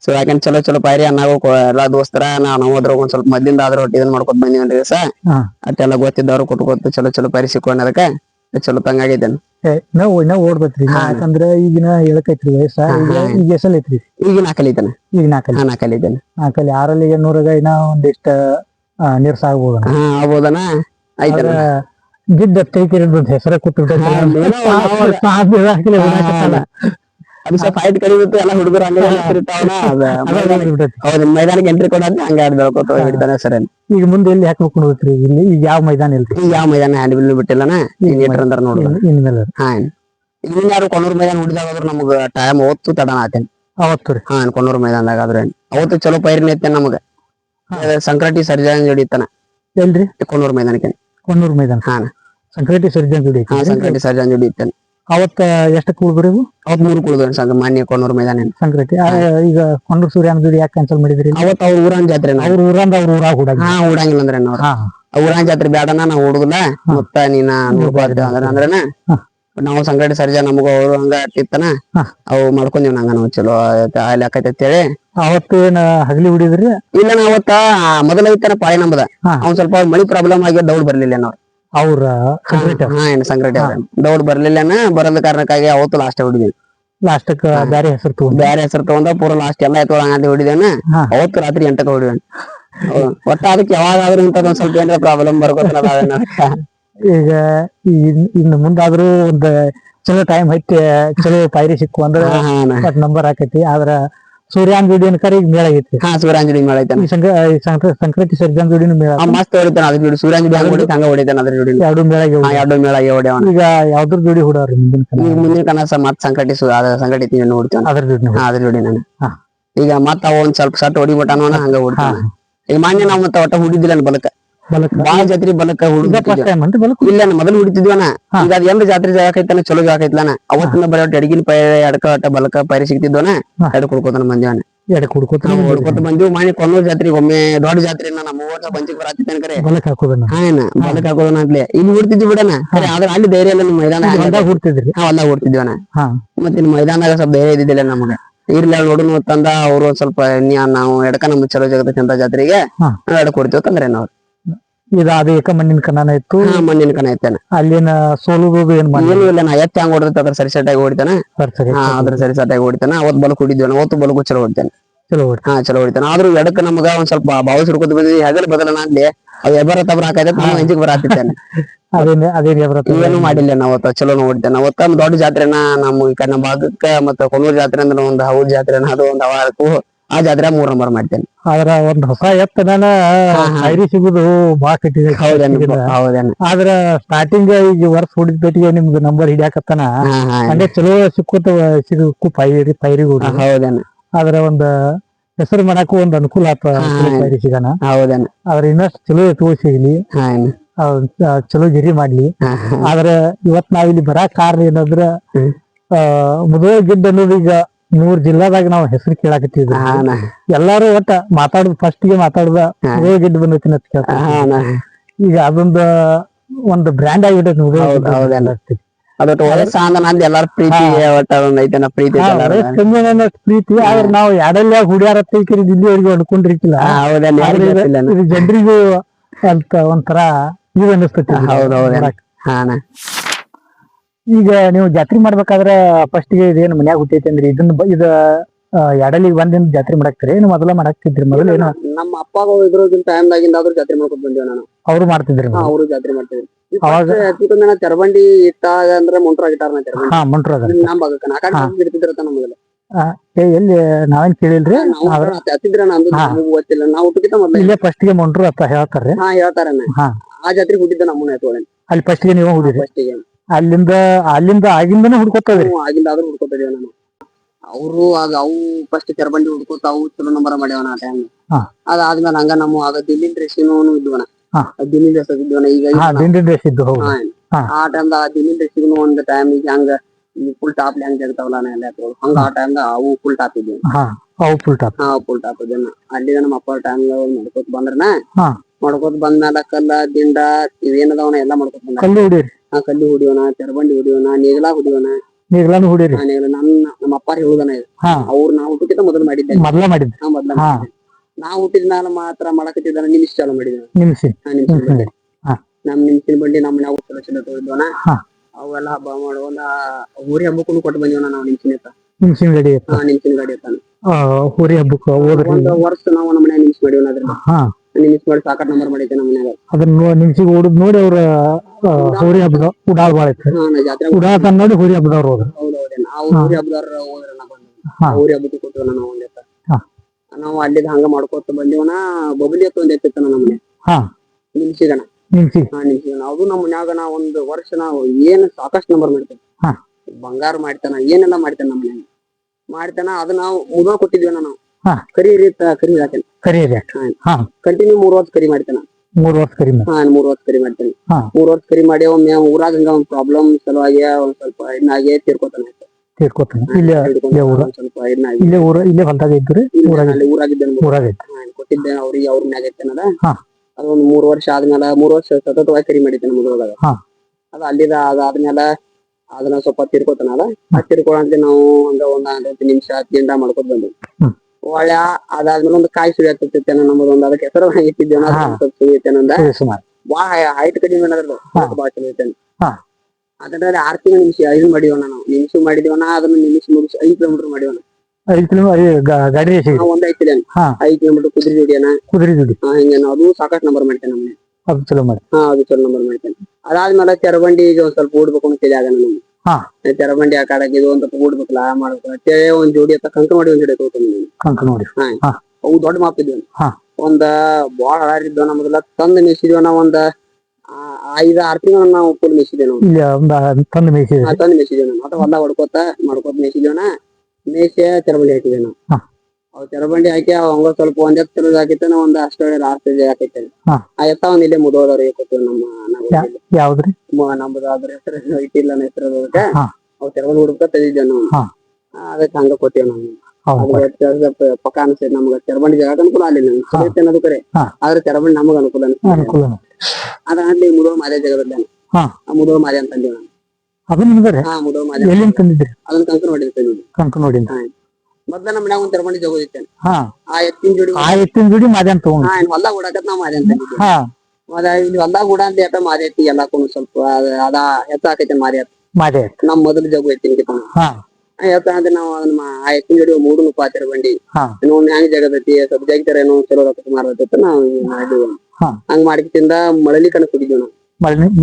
ಸೊ ಯಾಕಂದ್ರೆ ಚಲೋ ಚಲೋ ಪೈರಿ ಅನ್ನಾಗ ಎಲ್ಲಾ ದೋಸ್ತರ ನಾವು ಹೋದ್ರ ಒಂದ್ ಸ್ವಲ್ಪ ಮದ್ಲಿಂದ ಆದ್ರೂ ಹೊಟ್ಟಿ ಇದನ್ ಮಾಡ್ಕೊತ ಬಂದಿವಿ ದಿವಸ
ಹಾ
ಅಟ್ಟೆಲ್ಲ ಗೊತ್ತಿದ್ದವ್ರು ಕೊಟ್ಕೊತ ಚಲೋ ಚಲೋ ಪೈರಿ ಸಿಕ್ಕೊಂಡ್ ಅದಕ್ಕ ಚಲೋ ತಂಗ
ಏ, ಇನ್ನ ಇನ್ನ ಓಡ್ಬೇಕ್ರಿ ಇನ್ನ
ಹಾ.
ಯಾಕಂದ್ರ ಈಗಿನ ಹೇಳಕೈತ್ರಿ ವಯಸ್ಸ ಈಗ ಎಸಲ್ ಐತ್ರಿ
ಈಗ
ಈಗ ಆರಲ್ಲಿ ನೂರಾಗ ಇನ್ನ ಒಂದಿಷ್ಟ
ಹಾ ಆಗ್ಬೋದನ
ಗಿಡ್ಡ ಹೆಸರ ಕೂತು
ಹಾ, ಏನೋ ಅದು ಸ್ವಲ್ಪ ಫೈಟ್ ಕಡಿಬಿಟ್ಟು ಎಲ್ಲ ಹುಡುಗರು ಹಂಗೆ ಮೈದಾನಕ್ಕೆ ಎಂಟ್ರಿ ಕೊಡೋದ್ ಹಂಗ ಬೆಳ್ಕೊತ ಹಿಡಿತಾನೆ ಸರ್
ಈಗ ಮುಂದೆ ಎಲ್ಲಿ ಯಾಕೆ ನೋಡ್ರಿ? ಇಲ್ಲಿ ಈಗ ಯಾವ ಮೈದಾನ ಇಲ್ರಿ?
ಯಾವ ಮೈದಾನ ಹ್ಯಾಂಡ್ ಬಿಲ್ ಬಿಟ್ಟಿಲ್ಲನ? ಅಂತಾರ ನೋಡುದು.
ಇನ್- ಇನ್ಮೇಲೆ
ಹಾ ಇನ್ನ. ಯಾರು ಕೊನೂರ್ ಮೈದಾನ ಹುಡಿದಾಗ ನಮಗ ಟೈಮ್ ಓದ್ತು ತಡನ ಆತೇನ್.
ಅವತ್ತು ರೀ.
ಹಾ ಕೊನೂರ್ ಮೈದಾನದಾಗ ಆದ್ರೆ ಅವತ್ತು ಚಲೋ ಪೈರಿನ ಐತೆ ನಮಗ. ಸಂಕ್ರಾಂತಿ ಸರ್ಜಾನ್ ಹಿಡಿತಾನ
ಎಲ್ರಿ?
ಕೊನೂರ್ ಮೈದಾನಕ್ಕೆ.
ಕೊನ್ನೂರ್ ಮೈದಾನ.
ಹಾ
ಸಂಕ್ರಾಂತಿ ಸರ್ಜನ್ ಜೋಡಿ
ಹಾ
ಐತಿ
ಸಂಕ್ರಾಂತಿ ಸರ್ಜಾನ್ ಹಿಡಿತಾನೆ
ಅವತ್ತ ಎಷ್ಟು ಉಳ್ದ್ರಿ?
ಅವತ್ ಮೂರು ಕುಳಿದ್ರಿ ಸಂಘ ಮಾನ್ಯ ಕೊಣ್ಣೂರು ಮೈದಾನ.
ಸಂಕ್ರಾಂತಿ. ಆ, ಈಗ ಕೊಣ್ಣೂರು ಸೂರ್ಯನ ಜೋಡಿ ಯಾಕೆ ಕ್ಯಾನ್ಸಲ್ ಮಾಡಿದ್ರಿ?
ಅವತ್ತ ಅವ್ರ ಊರಾನ್ ಜಾತ್ರೆ ನಾವು.
ಅವ್ರ ಊರಂದ ಅವ್ರ ಊರಾಗ ಹುಡಾಗ
ಹಾ ಓಡಂಗಿಲ್ಲ ಅಂದ್ರೆ
ಹಾ.
ಊರನ್ ಜಾತ್ರೆ ಬೇಡ ನಾ ಹುಡುಗಲ್ಲ ಮತ್ತ ನೀನ ನೋಡ್ಕೊಳ್ತೇವ ಅಂದ್ರೆ ಅಂದ್ರನ
ಹಾ.
ನಾವು ಸಂಕ್ರಾಂತಿ ಸರ್ಜಾ ನಮಗ ಅವ್ರು ಹಂಗ ಇತ್ತನ
ಹಾ.
ಅವು ಮಾಡ್ಕೊಂದಿವ್ ನಂಗ ನಾವು ಚಲೋ ಆಯ್ತ್ ಅಲ್ಲಿ ಆಕೈತಿ ಅಂತೇಳಿ.
ಅವತ್ತು ಏನ ಹಗಲಿ ಹುಡಿದ್ರಿ
ಇಲ್ಲ ನಾ ಅವತ್ತ ಮೊದಲ ಐತನ ಪಾಳಿ ನಮ್ದ
ಹಾ.
ಅವ್ನ್ ಸ್ವಲ್ಪ ಮಳಿ ಪ್ರಾಬ್ಲಮ್ ಆಗಿ ಡೌಟ್ ಬರ್ಲಿಲ್ಲ ನಾವ್.
ಅವ್ರ ಸಂಕ್ರಾಂತಿ
ದೌಡ್ ಬರ್ಲಿಲ್ಲನ ಬರದ ಕಾರಣಕ್ಕಾಗಿ ಅವತ್ತು ಲಾಸ್ಟ್ ಹೊಡಿದ್ವಿ.
ಲಾಸ್ಟಕ್ ಬ್ಯಾರೆ ಹೆಸರು ತಗೊಂಡ್
ಬ್ಯಾರೆ ಹೆಸರು ತಗೊಂಡ ಪೂರ ಲಾಸ್ಟ್ ಎಲ್ಲಾ ಎತ್ತೊಳ ಹಂಗಂತ ಹೊಡಿದೇನ. ಅವತ್ತು ರಾತ್ರಿ ಎಂಟಕ್ಕೆ ಹೊಡಿದೇನೆ ಒಟ್ಟ ಅದಕ್ಕೆ ಯಾವಾಗಾದ್ರೂ ಇಂತ ಒಂದ್ ಸ್ವಲ್ಪ ಏನಾರ ಪ್ರಾಬ್ಲಮ್ ಬರ್ಕೋತಾರ
ಈಗ ಇನ್- ಇನ್ನು ಮುಂದಾದ್ರೂ ಒಂದ್ ಚಲೋ ಟೈಮ್ ಐತಿ ಚಲೋ ಪೈರಿ ಸಿಕ್ಕು ಅಂದ್ರ ನಂಬರ್ ಆಕೈತಿ ಆದ್ರ ಸೂರ್ಯಾನ್ ಜೋಡಿ ಕರೆ ಈಗ ಮೇಳ ಐತಿ
ಹಾ ಸೂರ್ಯಾಂಜಲಿ ಮೇಳ ಐತಿ
ಈ ಸಂಕ ಈ ಸಂಕ್ರ- ಸಂಕ್ರಾಂತಿ ಸರ್ಜನ್ ಜೋಡಿನು ಮೇಳ
ಆ ಮಸ್ತ್ ಹೊಡಿತಾನ ಅದ್ರ ಜೋಡಿ. ಸೂರ್ಯಾಂಜಲಿ ಹಂಗ ಹೊಡಿತ ಹಂಗ ಹೊಡಿತಾನ ಅದ್ರ ಜೋಡಿ.
ಎರಡು ಮೇಳ ಆಗ್ಯಾವ.
ಹಾ ಎರಡು ಮೇಳ ಆಗ್ಯಾವ ಹೊಡ್ಯಾವನ
ಈಗ ಯಾವ್ದ್ರ ಜೋಡಿ ಹುಡವ್ರಿ ಮುಂದಿನ
ಈಗ ಮುಂದಿನ ಕನಸ ಮತ್ ಸಂಕಟಿ ಸು ಅದ ಸಂಕಟಿ ತೀವಿ ನೋಡ್ತೇವ
ಅದ್ರ ಜೋಡಿ
ಅದ್ರ ಜೋಡಿ ನಾನು
ಹಾ.
ಈಗ ಮತ್ತ ಅವ ಒಂದ್ ಸ್ವಲ್ಪ ಸಟ್ ಹೊಡಿಬಿಟ್ಟಾನ ಹಂಗ ಹೊಡಿತಾನ ಈಗ ಮಾನ್ಯ ನಾವ್ ಮತ್ತ ಒಟ್ಟ ಹುಡಿದಿಲ್ಲ ಬಲಕ. ಬಾಳ ಜಾತ್ರಿ ಬಲಕ
ಈಗ
ಹುಡುಗ
ಫಸ್ಟ್ ಟೈಮ್ ಅಂತ ಬಲಕ
ಇಲ್ಲ ಮೊದಲ ಹುಡಿತಿದ್ವನ. ಈಗ ಅದ ಎಂದ ಜಾತ್ರೆ ಜಾಗೈತನ ಚಲೋ ಜಾಗೈತ್ಲನ ಅವತ್ತಿನ ಬರ ಅಡಗಿನ ಅಡಿಗಿನ ಪೈ ಅಡಕ ಒಟ್ಟ ಬಲಕ ಪೈರಿ ಸಿಗ್ತಿದ್ವನ. ಎಡ್ ಕುಡ್ಕೋತಾನ ಮಂದಿವನ
ಹುಡ್ಕೋತ
ಬಂದಿವ್ ಮಾಡಿ ಕೊನ್ನೂರ್ ಜಾತ್ರೆಗೆ ಒಮ್ಮೆ ದೊಡ್ಡ ಜಾತ್ರೆ ನಮ್ಮ ವರ್ಷ ಪಂಚಕ್ ಬರತ್ತಿದ್ದೇನೆ ಕರೆ.
ಬಲಕ್ ಹಾಕೋದನ್ನ
ಹಾ ಏನ ಬಲಕ ಹಾಕೋದನ ಆಗ್ಲಿ. ಇಲ್ಲಿ ಹುಡ್ತಿದ್ವಿ ಬಿಡಣ ಆದ್ರೆ ಅಲ್ಲಿ ಧೈರ್ಯ ಇಲ್ಲ ನಮ್ಮ ಮೈದಾನ.
ಹುಡ್ತಿದ್ರಿ
ಹೊಲ ಹುಡ್ತಿದ್ವನ ಮತ್ತೆ ಮೈದಾನದಾಗ ಸ್ವಲ್ಪ ಧೈರ್ಯ ಇದ್ದಿದ್ದಿಲ್ಲ ನಮಗ. ಇರ್ಲಿ ನೋಡುನು ತಂದ ಅವ್ರು ಒಂದ್ ಸ್ವಲ್ಪ ನಾವು ಎಡಕ ನಮ್ ಚಲೋ ಜಾಗತಕ್ಕಂತ ಅಂತ ಜಾತ್ರೆಗೆ ಎಡ ಕೊಡ್ತೀವಿ ತಂದ್ರೆ ನಾವು.
ಇದು ಅದು ಏಕ ಮಣ್ಣಿನ ಕನಾನ ಇತ್ತು.
ಹಾ ಮಣ್ಣಿನ ಕಣ ಐತೇನ
ಅಲ್ಲಿನ ಸೋಲುದು ಏನ್ ಮಾಡಿ
ಏನು ಇಲ್ಲ ನಾ ಎತ್ತ ಹಂಗ ಹೊಡೆದ ಅದ್ರ ಸರಿ ಸೆಟ್ ಆಗಿ ಹೊಡಿತಾನ.
ಸರಿ ಸರಿ.
ಹಾ ಅದ್ರ ಸರಿ ಸೆಟ್ ಆಗಿ ಹೊಡಿತಾನ. ಅವತ್ ಬಲಕ್ ಹೊಡಿದ್ವಿ ಅವತ್ತು ಬಲಕು ಚಲೋ ಹೊಡಿತಾನೆ.
ಚಲೋ
ಹಾ ಚಲೋ ಹೊಡಿತಾನ. ಆದ್ರೂ ಎಡಕ್ ನಮಗ ಒಂದ್ ಸ್ವಲ್ಪ ಬಾವು ಸುಡ್ಕೊತ ಬಂದಿದ್ವಿ ಹೆಗಲ್ ಬದಲನ ಅಲ್ಲಿ ಅವ್ ಎಬ್ಬರ ತಬ್ರ ಹಾಕೈತೆ ನಾನು ಅಂಜಿಗೆ ಬರಾತಿದ್ದೇನೆ
ಅದೇನ್ ಅದೇನ್ ಬರತ್ತ
ಏನು ಮಾಡಿಲ್ಲ ನಾವ್ ಅವತ್ತ ಚಲೋ ಹೊಡಿತೇನೆ. ಅವತ್ತ ಒಂದ್ ದೊಡ್ಡ ಜಾತ್ರೆನ ನಮ್ಮ ಈ ಕಡೆ ನಮ್ಮ ಭಾಗಕ್ಕ ಮತ್ತ ಕೊನೂರ್ ಜಾತ್ರೆ ಅಂದ್ರೆ ಒಂದ್ ಹೌದ್ ಜಾತ್ರೆನ ಅದು ಒಂದ್ ಅವಾರ್ಕು ಆ ಜಾತ್ರೆ ಮೂರ್ ನಂಬರ್ ಮಾಡ್ತೇನೆ.
ಆದ್ರ ಒಂದ್ ಹೊಸ ಎತ್ತನ. ಐರಿ ಸಿಗುದು ಬಾಳ ಕಟ್ಟಿದೆ
ಹೌದೇನ
ಆದ್ರ ಸ್ಟಾರ್ಟಿಂಗ್ ಈಗ ವರ್ಷ ಹುಡಿದ ಪೇಟಿಗೆ ನಿಮ್ಗೆ ನಂಬರ್ ಹಿಡಿಯಾಕತ್ತಾನ?
ಅಂದ್ರೆ
ಹಂಗೆ ಚಲೋ ಸಿಕ್ಕೋತ ಸಿಗು ಪೈರಿ ಪೈರಿ
ಹೌದೇನ.
ಆದ್ರ ಒಂದ್ ಹೆಸರು ಮಾಡಕ್ಕೂ ಒಂದ್ ಅನುಕೂಲ ಆತ ಪೈರಿ ಸಿಗನ?
ಹೌದೇನು.
ಆದ್ರ ಇನ್ನಷ್ಟು ಚಲೋ ಎತ್ತುವ ಸಿಗ್ಲಿ ಚಲೋ ಗಿರಿ ಮಾಡ್ಲಿ. ಆದ್ರ ಇವತ್ ನಾವಿಲ್ಲಿ ಇಲ್ಲಿ ಬರಾಕ್ ಕಾರಣ ಏನಂದ್ರ ಮುದುವೆ ಗಿಡ್ಡ ಅನ್ನೋದು ಈಗ ಮೂರ್ ಜಿಲ್ಲಾದಾಗ ನಾವ್ ಹೆಸರು ಕೇಳಾಕತ್ತಿದ್ವಿ. ಎಲ್ಲಾರು ಒಟ್ಟ ಮಾತಾಡುದು ಫಸ್ಟ್ಗೆ ಮಾತಾಡುದ ಗಿಡ್ಡ ಬಂದೈತಿ ಅಂತ ಕೇಳ್ತಾರೆ.
ಹಾ
ಈಗ ಅದೊಂದ ಒಂದ್ ಬ್ರ್ಯಾಂಡ್ ಆಗಿಬಿಟ್ಟೈತಿ. ಅಂತ.
ಅದೊಟ್ಟು ವಯಸ್ಸ ಅಂದ ನಂದು ಎಲ್ಲಾರ ಪ್ರೀತಿ ಐತನ ಪ್ರೀತಿ
ಪ್ರೀತಿ ಆದ್ರ ನಾವು ಎರಡಲ್ಲೇ ಹುಡಿಯಾರ ಕರಿ ಇಲ್ಲಿವರೆಗೂ ಅನ್ಕೊಂಡಿರ್ತಿಲ್ಲ ಜನರಿಗೂ ಅಂತ ಒಂಥರ ಇದು ಅನಿಸ್ತೈತಿ.
ಹೌದ್ ಹೌದೇನ.
ಈಗ ನೀವು ಜಾತ್ರೆ ಮಾಡ್ಬೇಕಾದ್ರ ಫಸ್ಟ್ಗೆ ಇದೇನು ಮನ್ಯಾಗ ಹುಟ್ಟೈತಿ ಅಂದ್ರಿ ಇದನ್ನ ಬ- ಇದ ಆ, ಎಡಲಿಗೆ ಜಾತ್ರೆ ಮಾಡಾಕ್ತಾರೆ? ಏನು ಮೊದಲ ಮಾಡಾಕ್ತಿದ್ರಿ? ಮೊದಲು ಏನು
ನಮ್ಮ ಅಪ್ಪಾಗ ಟೈಮ್ ಟೈಮ್ದಾಗಿಂದ ಆದ್ರೂ ಜಾತ್ರೆ ಮಾಡ್ಕೊಂಡ್ ಬಂದೇವ್ ನಾನು.
ಅವ್ರು ಮಾಡ್ತಿದ್ರಿ
ಹಾ ಅವರು ಜಾತ್ರೆ ಮಾಡ್ತಿದ್ರು.
ಅವಾಗ-
ಚರಬಂಡಿ ತೆರಬಂಡಿ ಇಟ್ಟಾಗ ಅಂದ್ರೆ ಮುಂಟ್ರ ಗಿಟಾರ್ ನಾ ತೆರಬಂಡಿ
ಹಾ ಮಂಟ್ರು ಅದ.
ನಮ್ ಭಾಗಕ್ಕ. ಭಾಗಕ್ಕೆ ಇಡ್ತಿದ್ರತ ನಮ್ಗೆಲ್ಲ
ಏ ಎಲ್ಲಿ ನಾವೇನ್ ಕೇಳಿಲ್ರಿ?
ನಾವು
ಅವ್ರ-
ಹತ್ತಿದ್ರ ನಂದು
ಹಾ.
ನಮಗೂ ಗೊತ್ತಿಲ್ಲ. ನಾವು ಮೊದ್ಲ
ಇಲ್ಲೇ ಫಸ್ಟ್ಗೆ ಮಂಟ್ರು ಅಂತ ಹೇಳ್ತಾರ್ರಿ
ಹಾ ಹೇಳ್ತಾರ
ಹಾ.
ಆ ಜಾತ್ರೆ ಹುಟ್ಟಿದ್ದ ನಮ್ಮನ್ನ ಎತ್ಕೊಳ್ಳಿ
ಅಲ್ಲಿ ಫಸ್ಟ್ಗೆ ನೀವು ಹುಡಿರಿ
ಫಸ್ಟಿಗೆ
ಅಲ್ಲಿಂದ ಅಲ್ಲಿಂದ ಆಗಿಂದನೇ ಹುಡ್ಕೋತಾರೆ
ಆಗಿಂದ ಆದ್ರೂ ಹುಡ್ಕೋತಿದ್ದೇವೆ ನಾನು ಅವರು ಆಗ ಅವು ಫಸ್ಟ್ ತೆರಬಂಡಿ ಹುಡ್ಕೋತ ಅವು ಚಲೋ ನಂಬರ್ ಮಾಡ್ಯಾವನ ಆ ಟೈಮ್
ಹಾ.
ಅದಾದ್ಮೇಲೆ ಹಂಗ ನಮ್ಮ ಆಗ ದಿಲ್ಲಿ ರೇಷಿನೂ ಇದ್ವನ
ಹಾ.
ದಿಲ್ಲಿ ಡ್ರೆಸ್ ಇದ್ವನ ಈಗ
ಹಾ. ದಿಂಡಿ ಡ್ರೆಸ್ ಇದ್ದು ಹೌದು
ಹಾ.
ಹಾ.
ಆ ಟೈಮ್ ಆ ದಿಲ್ಲಿ ಡ್ರೆಸ್ಸಿಗೂ ಒಂದ್ ಟೈಮ್ ಈಗ ಹಂಗ ಫುಲ್ ಟಾಪ್ ಹೆಂಗ್ ಜಗತಾವಲ್ಲ ಎಲ್ಲ ಎತ್ಕೊಳ್ಳೋದು. ಹಂಗ ಆ ಟೈಮ್ ಅವು ಫುಲ್ ಟಾಪ್ ಇದ್ವಿ
ಹಾ ಅವು ಫುಲ್ ಟಾಪ್
ಹಾ ಫುಲ್ ಟಾಪ್ ಇದ್ದೇನ ಅಲ್ಲಿ ನಮ್ಮ ಅಪ್ಪ ಟೈಮ್ ಮಾಡ್ಕೋತ ಬಂದ್ರನ
ಹಾ.
ಮಾಡ್ಕೋತ ಬಂದ್ಮೇಲೆ ಕಲ್ಲ ದಿಂಡ ಇವೇನದವನ ಎಲ್ಲಾ ಮಾಡ್ಕೋತ ಬಂದ
ಕಲ್ಲು ಹುಡಿರಿ
ಆ ಕಲ್ಲಿ ಹುಡಿಯೋಣ ತೆರಬಂಡಿ ಹುಡಿಯೋಣ ನೇಗಿಲ ಹುಡಿಯೋಣ.
ನೀಗ್ಲಾನು ಹುಡಿರಿ?
ಆ ನೇಗಿಲ ನನ್ನ ನಮ್ಮ ಅಪ್ಪ ಹೇಳುದನ ಇದು.
ಹಾ.
ಅವ್ರು ನಾವು ಹುಟ್ಟಿದ ಮೊದಲು ಮಾಡಿದ್ದೆ.
ಮೊದ್ಲ ಮಾಡಿದ್ರಿ
ನಾ ಮೊದ್ಲ
ಹಾ.
ಮಾಡಿದ್ದೆ. ನಾ ಹುಟ್ಟಿದ ಮೇಲೆ ಮಾತ್ರ ಮಾಡಕತ್ತಿದ್ದಾನ ನಿಮಿಷ ಚಾಲು ಮಾಡಿದ್ದೆ
ನಿಮ್ಸಿ
ನಾ ನಿಮಿಷ
ಹಾ.
ನಮ್ ನಿಮಿಷ ಬಂಡಿ ನಮ್ಮ ನಾವು ಚಲೋ ಚಲೋ ತೊಗೊಂಡ್ವನ
ಹಾ.
ಅವೆಲ್ಲ ಹಬ್ಬ ಮಾಡುವಂದ ಊರಿ ಹಬ್ಬಕ್ಕೂ ಕೊಟ್ಟು ಬಂದಿವನ ನಾವು ನಿಮಿಷ
ನಿಮ್ಸಿನ ಗಡಿ
ಹಾ ನಿಮಿಷ ಗಾಡಿ ಇರ್ತಾನ
ಹುರಿ ಹೋರಿ ಹಬ್ಬಕ್ಕೆ ಹೋದ್ರಿ.
ಒಂದ್ ವರ್ಷ ನಾವು ನಮ್ಮ ಮನೆ ನಿಮಿಷ ಮಾಡಿವನ ಅದ್ರ
ಹಾ.
ನಿಮಿಷ ಮಾಡಿ ಸಾಕಟ್ ನಂಬರ್ ಮಾಡೈತೆ ನಮ್ಮ ಮನ್ಯಾಗ.
ಅದನ್ನ ನೋ- ನಿಮ್ಸಿಗೆ ಹೊಡಿದ್ ನೋಡಿ ಅವ್ರ ಆ, ಹೋರಿ ಹಬ್ಬದ ಉಡಾಳ್ ಬಾಳ ಐತ್ರಿ
ಹಾ ನಾ ಜಾತ್ರೆ
ಉಡಾಳ ನೋಡಿ ಹೋರಿ ಹಬ್ಬದವ್ರು ಹೋದ್ರು.
ಆ ಬಂದು. ಊರಿ ಹಬ್ಬಕ್ಕೆ ನಾವು ಅಲ್ಲಿ ಎತ್ತ.
ಹಾ.
ನಾವು ಅಲ್ಲಿದ್ ಹಂಗ ಮಾಡ್ಕೊತ ಬಂದೇವನ ಬಬಲಿ ಅತ್ತ ಒಂದ್ ಎತ್ತಿತ್ತ ನಮ್ಮ ಮನೆ.
ಹಾ.
ನಿಮ್ಸಿಗಣ
ನಿಮ್ಸಿ.
ಹಾ ನಿಮಿಷಗಣ ಅದು ನಮ್ಮ ಮನ್ಯಾಗ ನಾ ಒಂದ್ ವರ್ಷ ನಾವು ಏನ್ ಸಾಕಷ್ಟು ನಂಬರ್ ಮಾಡ್ತೇವೆ
ಹಾ.
ಬಂಗಾರ ಮಾಡ್ತಾನ ಏನೆಲ್ಲ ಮಾಡ್ತಾನ ನಮ್ಮ ಮನ್ಯಾಗ ಮಾಡ್ತಾನ ಅದನ್ನ ನಾವು ಮುದ ಕೊಟ್ಟಿದ್ವಿ ನಾವು.
ಹಾ.
ಕರಿ ರೀತ ಕರಿ ಹಾಕೇನೆ
ಕರೀರಿ
ಹಾ.
ಹಾ.
ಕಂಟಿನ್ಯೂ ಮೂರ್ ವರ್ಷ ಕರಿ ಮಾಡ್ತಾನ
ಮೂರ್ ವರ್ಷ ಕರಿ ಮೇಲೆ
ಹಾ ಮೂರ್ ವರ್ಷ ಕರಿ ಮಾಡ್ತೇನೆ.
ಹಾ.
ಮೂರ್ ವರ್ಷ ಕರಿ ಮಾಡಿ ಒಮ್ಮೆ ಊರಾಗ ಹಂಗ ಒಂದ್ ಪ್ರಾಬ್ಲಮ್ ಸಲುವಾಗಿ ಒಂದ್ ಸ್ವಲ್ಪ ಇನ್ನಾಗೆ ತೀರ್ಕೊತಾನ
ತೀರ್ಕೊತಾನೆ ಇಲ್ಲೇ ಇಲ್ಲೇ ಊರ
ಸ್ವಲ್ಪ ಇನ್ನಾಗಿ
ಇಲ್ಲೇ ಊರ ಇಲ್ಲೇ ಹೊಲ್ದಾಗ ಇದ್ರಿ ಊರಾಗ
ಅಲ್ಲಿ ಊರಾಗಿದ್ದೆ
ಊರಾಗ ಐತಿ
ಕೊಟ್ಟಿದ್ದೆ ಅವ್ರಿಗೆ ಅವ್ರ ಮ್ಯಾಗ ಐತೇನದ
ಹಾ.
ಅದೊಂದ್ ಮೂರ್ ವರ್ಷ ಆದ್ಮೇಲೆ ಮೂರ್ ವರ್ಷ ಸತತವಾಗಿ ಕರಿ ಮಾಡಿದ್ದೆ ಊರೊಳಗ
ಹಾ.
ಅದ ಅಲ್ಲಿದ ಅದಾದ್ಮೇಲೆ ಅದನ್ನ ಸ್ವಲ್ಪ ತಿರ್ಕೋತಾನಲ್ಲ ಆ ತಿರ್ಕೊಳಂತ ನಾವು ಹಂಗ ಒಂದ್ ಹತ್ತು ನಿಮಿಷ ದಿಂಡ ಮಾಡ್ಕೊತ ಬಂದ್ವಿ.
ಹ್ಮ್.
ಒಳ್ಳೆ ಅದಾದ್ಮೇಲೆ ಒಂದು ಕಾಯಿ ಸುಳಿಯತ್ತೇನ ನಮ್ಮದು ಒಂದು ಅದಕ್ಕೆ ಹೆಸರು ಇಟ್ಟಿದ್ದೇನ
ಹಾ.
ಸ್ವಲ್ಪ ಸುಳಿಯತ್ತೇನಂದ
ಸುಮಾರು.
ಹೈಟ್ ಕಡಿಮೆ ಅನ್ನೋದು
ಹಾ.
ಬಾಳ ಚಲೋ ಐತೇನೆ ಅದ್ರಲ್ಲಿ ಆರ್ ತಿಂಗಳು ನಿಮಿಷ ಐದು ಮಾಡಿವಣ ನಾವು. ನಿಮಿಷ ಮಾಡಿದಿವನ ಅದನ್ನ ನಿಮಿಷ ಮುಗಿಸಿ ಐದು ಕಿಲೋಮೀಟರ್ ಮಾಡಿವಣ
ಐದು ಕಿಲೋಮೀಟರ್ ಗಾಡಿ
ಒಂದ್ ಐದು ಕಿಲೋ
ಹಾ.
ಐದು ಕಿಲೋಮೀಟರ್ ಕುದುರೆ ಜೋಡಿಯನ
ಕುದುರೆ
ಹಾ ಹಿಂಗೆ ಅದು ಸಾಕಷ್ಟು ನಂಬರ್ ಮಾಡ್ತೇನೆ ನಮ್ಮನೆ
ಅದು ಚಲೋ ಮಾಡಿ.
ಹಾ ಅದು ಚಲೋ ನಂಬರ್ ಮಾಡ್ತೇನೆ. ಅದಾದ್ಮೇಲೆ ಚರಬಂಡಿ ಈಗ ಒಂದ್ ಸ್ವಲ್ಪ ಓಡ್ಬೇಕು ಅಂತ ತಿಳಿಯಾಗ ನಮ್ಗೆ.
ಹಾ.
ಚರಬಂಡಿ ಆಕಾಡಕ್ಕೆ ಇದು ಅಂತ ಕೂಡ್ಬೇಕಲ್ಲ ಮಾಡ್ಬೇಕು ಅಂತೇಳಿ ಒಂದ್ ಜೋಡಿ ಅಂತ ಕಂಕ ಮಾಡಿ ಒಂದ್ ಜೋಡಿ ತಗೋತೀನಿ
ಕಂಕ ನೋಡಿ.
ಅವು ದೊಡ್ಡ ಮಾಪ್ ಇದ್ವಿ.
ಹಾ.
ಒಂದ ಬಾಳ ಹಳಾರಿದ್ವು ನಮ್ದೆಲ್ಲ ತಂದ್ ಮೇಸಿದ್ವಿ ನಾವ್ ಒಂದ ಐದ ಆರ್ ತಿಂಗಳ ನಾವು ಫುಲ್ ಮೇಸಿದ್ವಿ ನಾವು.
ತಂದು
ಆ, ನಾವು. ಅದ ಹೊಲ ಹೊಡ್ಕೋತ ಮಾಡ್ಕೋತ ಮೇಸಿದ್ವಿನ ಮೇಸಿಯ ಚರಮಂಡಿ ಹಾಕಿದ್ವಿ ನಾವು.
ಹಾ.
ಅವ್ ಚರಬಂಡಿ ಹಾಕಿ ಅವ್ ಹಂಗ ಸ್ವಲ್ಪ ಒಂದ್ ಎತ್ತರ ಹಾಕಿತ್ತು ನಾವ್ ಒಂದ್ ಅಷ್ಟೇ ಲಾಸ್ಟ್ ಹಾಕಿತ್ತೇನೆ
ಹಾ.
ಆ ಎತ್ತ ಒಂದ್ ಇಲ್ಲೇ ಮುದೋದವ್ರ ಕೊಟ್ಟು ನಮ್ಮ ನಮ್ಮ
ಯಾವ್ದ್ರಿ?
ಮ- ನಮ್ದು ಅದ್ರ ಹೆಸರು <laughs> ಇಟ್ಟಿಲ್ಲ ನನ್ನ ಹೆಸರು ಅದಕ್ಕೆ
ಹಾ.
ಅವ್ ಚರಬಂಡಿ ಹುಡುಕ ತೆಗಿದ್ದೆ ನಾವು.
ಹಾ.
ಆ, ಅದಕ್ಕೆ ಹಂಗ ಕೊಟ್ಟಿವ್ ನಾವು.
ಹೌದು.
ಅದು ಸ್ವಲ್ಪ ಪಕ್ಕ ಅನ್ಸೈತಿ ನಮ್ಗ. ಚರಬಂಡಿ ಜಾಗ ಅನುಕೂಲ ಆಗಲಿಲ್ಲ
ಹಾ.
ಅನ್ನೋದು ಕರೆ.
ಹಾ.
ಆದ್ರೆ ಚರಬಂಡಿ ನಮಗ ಅನುಕೂಲ ಅನ್ಸುತ್ತೆ
ಅನುಕೂಲ
ಅದಾದ್ಲಿ ಮುದೋ ಮಾದೇ ಜಾಗದಲ್ಲಿ
ಹಾ.
ಆ ಮುದೋ ಮಾದೇ ಅಂತ ಅಂದಿವಿ ನಾವು.
ಅದು ನಿಮ್ದರೆ
ಹಾ ಮುದೋ ಮಾದೇ
ಎಲ್ಲಿಂದ ತಂದಿದ್ರಿ?
ಅದನ್ನ ಕಂಕಣ ನೋಡಿ
ಕಂಕ ನೋಡಿಂದ
ಮೊದ್ಲ ನಮ್ಮ ಮನ್ಯಾಗ ಒಂದ್ ಚರಬಂಡಿ ಜೋಗೋದಿತ್ತೇನೆ
ಹಾ.
ಆ ಎತ್ತಿನ ಜೋಡಿ
ಆ ಎತ್ತಿನ ಜೋಡಿ ಮಾದ್ಯಾನ್ ತಗೊಂಡ್
ಹಾ ಇನ್ ಹೊಲ್ದಾಗ ಓಡಾಕತ್ ನಾವ್ ಮಾದ್ಯಾನ್ ಅಂತ ಅಂದಿದ್ವಿ
ಹಾ.
ಅದ ಇಲ್ಲಿ ಹೊಲ್ದಾಗ ಓಡ ಅಂತ ಎತ್ತ ಮಾದೇ ಎಲ್ಲಾ ಕೊಂಡು ಸ್ವಲ್ಪ ಅದ- ಅದ ಎತ್ತ ಹಾಕೈತೆ ಎತ್ತ.
ಮಾದೇ
ನಮ್ ಮೊದಲು ಜಗು ಎತ್ತಿನ ಕಿತ್ತ
ಹಾ.
ಎತ್ತ ಅಂದ್ರೆ ನಾವು ಅದನ್ನ ಮಾ- ಆ ಎತ್ತಿನ ಜೋಡಿ ಮೂರು ಪಾತ್ರ ಬಂಡಿ.
ಹಾ.
ಏನೋ ಒಂದ್ ಹ್ಯಾಂಗ್ ಜಗದೈತಿ ಸ್ವಲ್ಪ ಜಗಿತಾರ ಏನೋ ಚಲೋ ರೊಕ್ಕ ಮಾರತೈತಿ ನಾವು ಮಾಡಿದ್ವಿ.
ಹಾ.
ಹಂಗ್ ಮಾಡಿಕಿಂದ ಮಳಲಿ ಕಣ ಕುಡಿದ್ವಿ ನಾವು.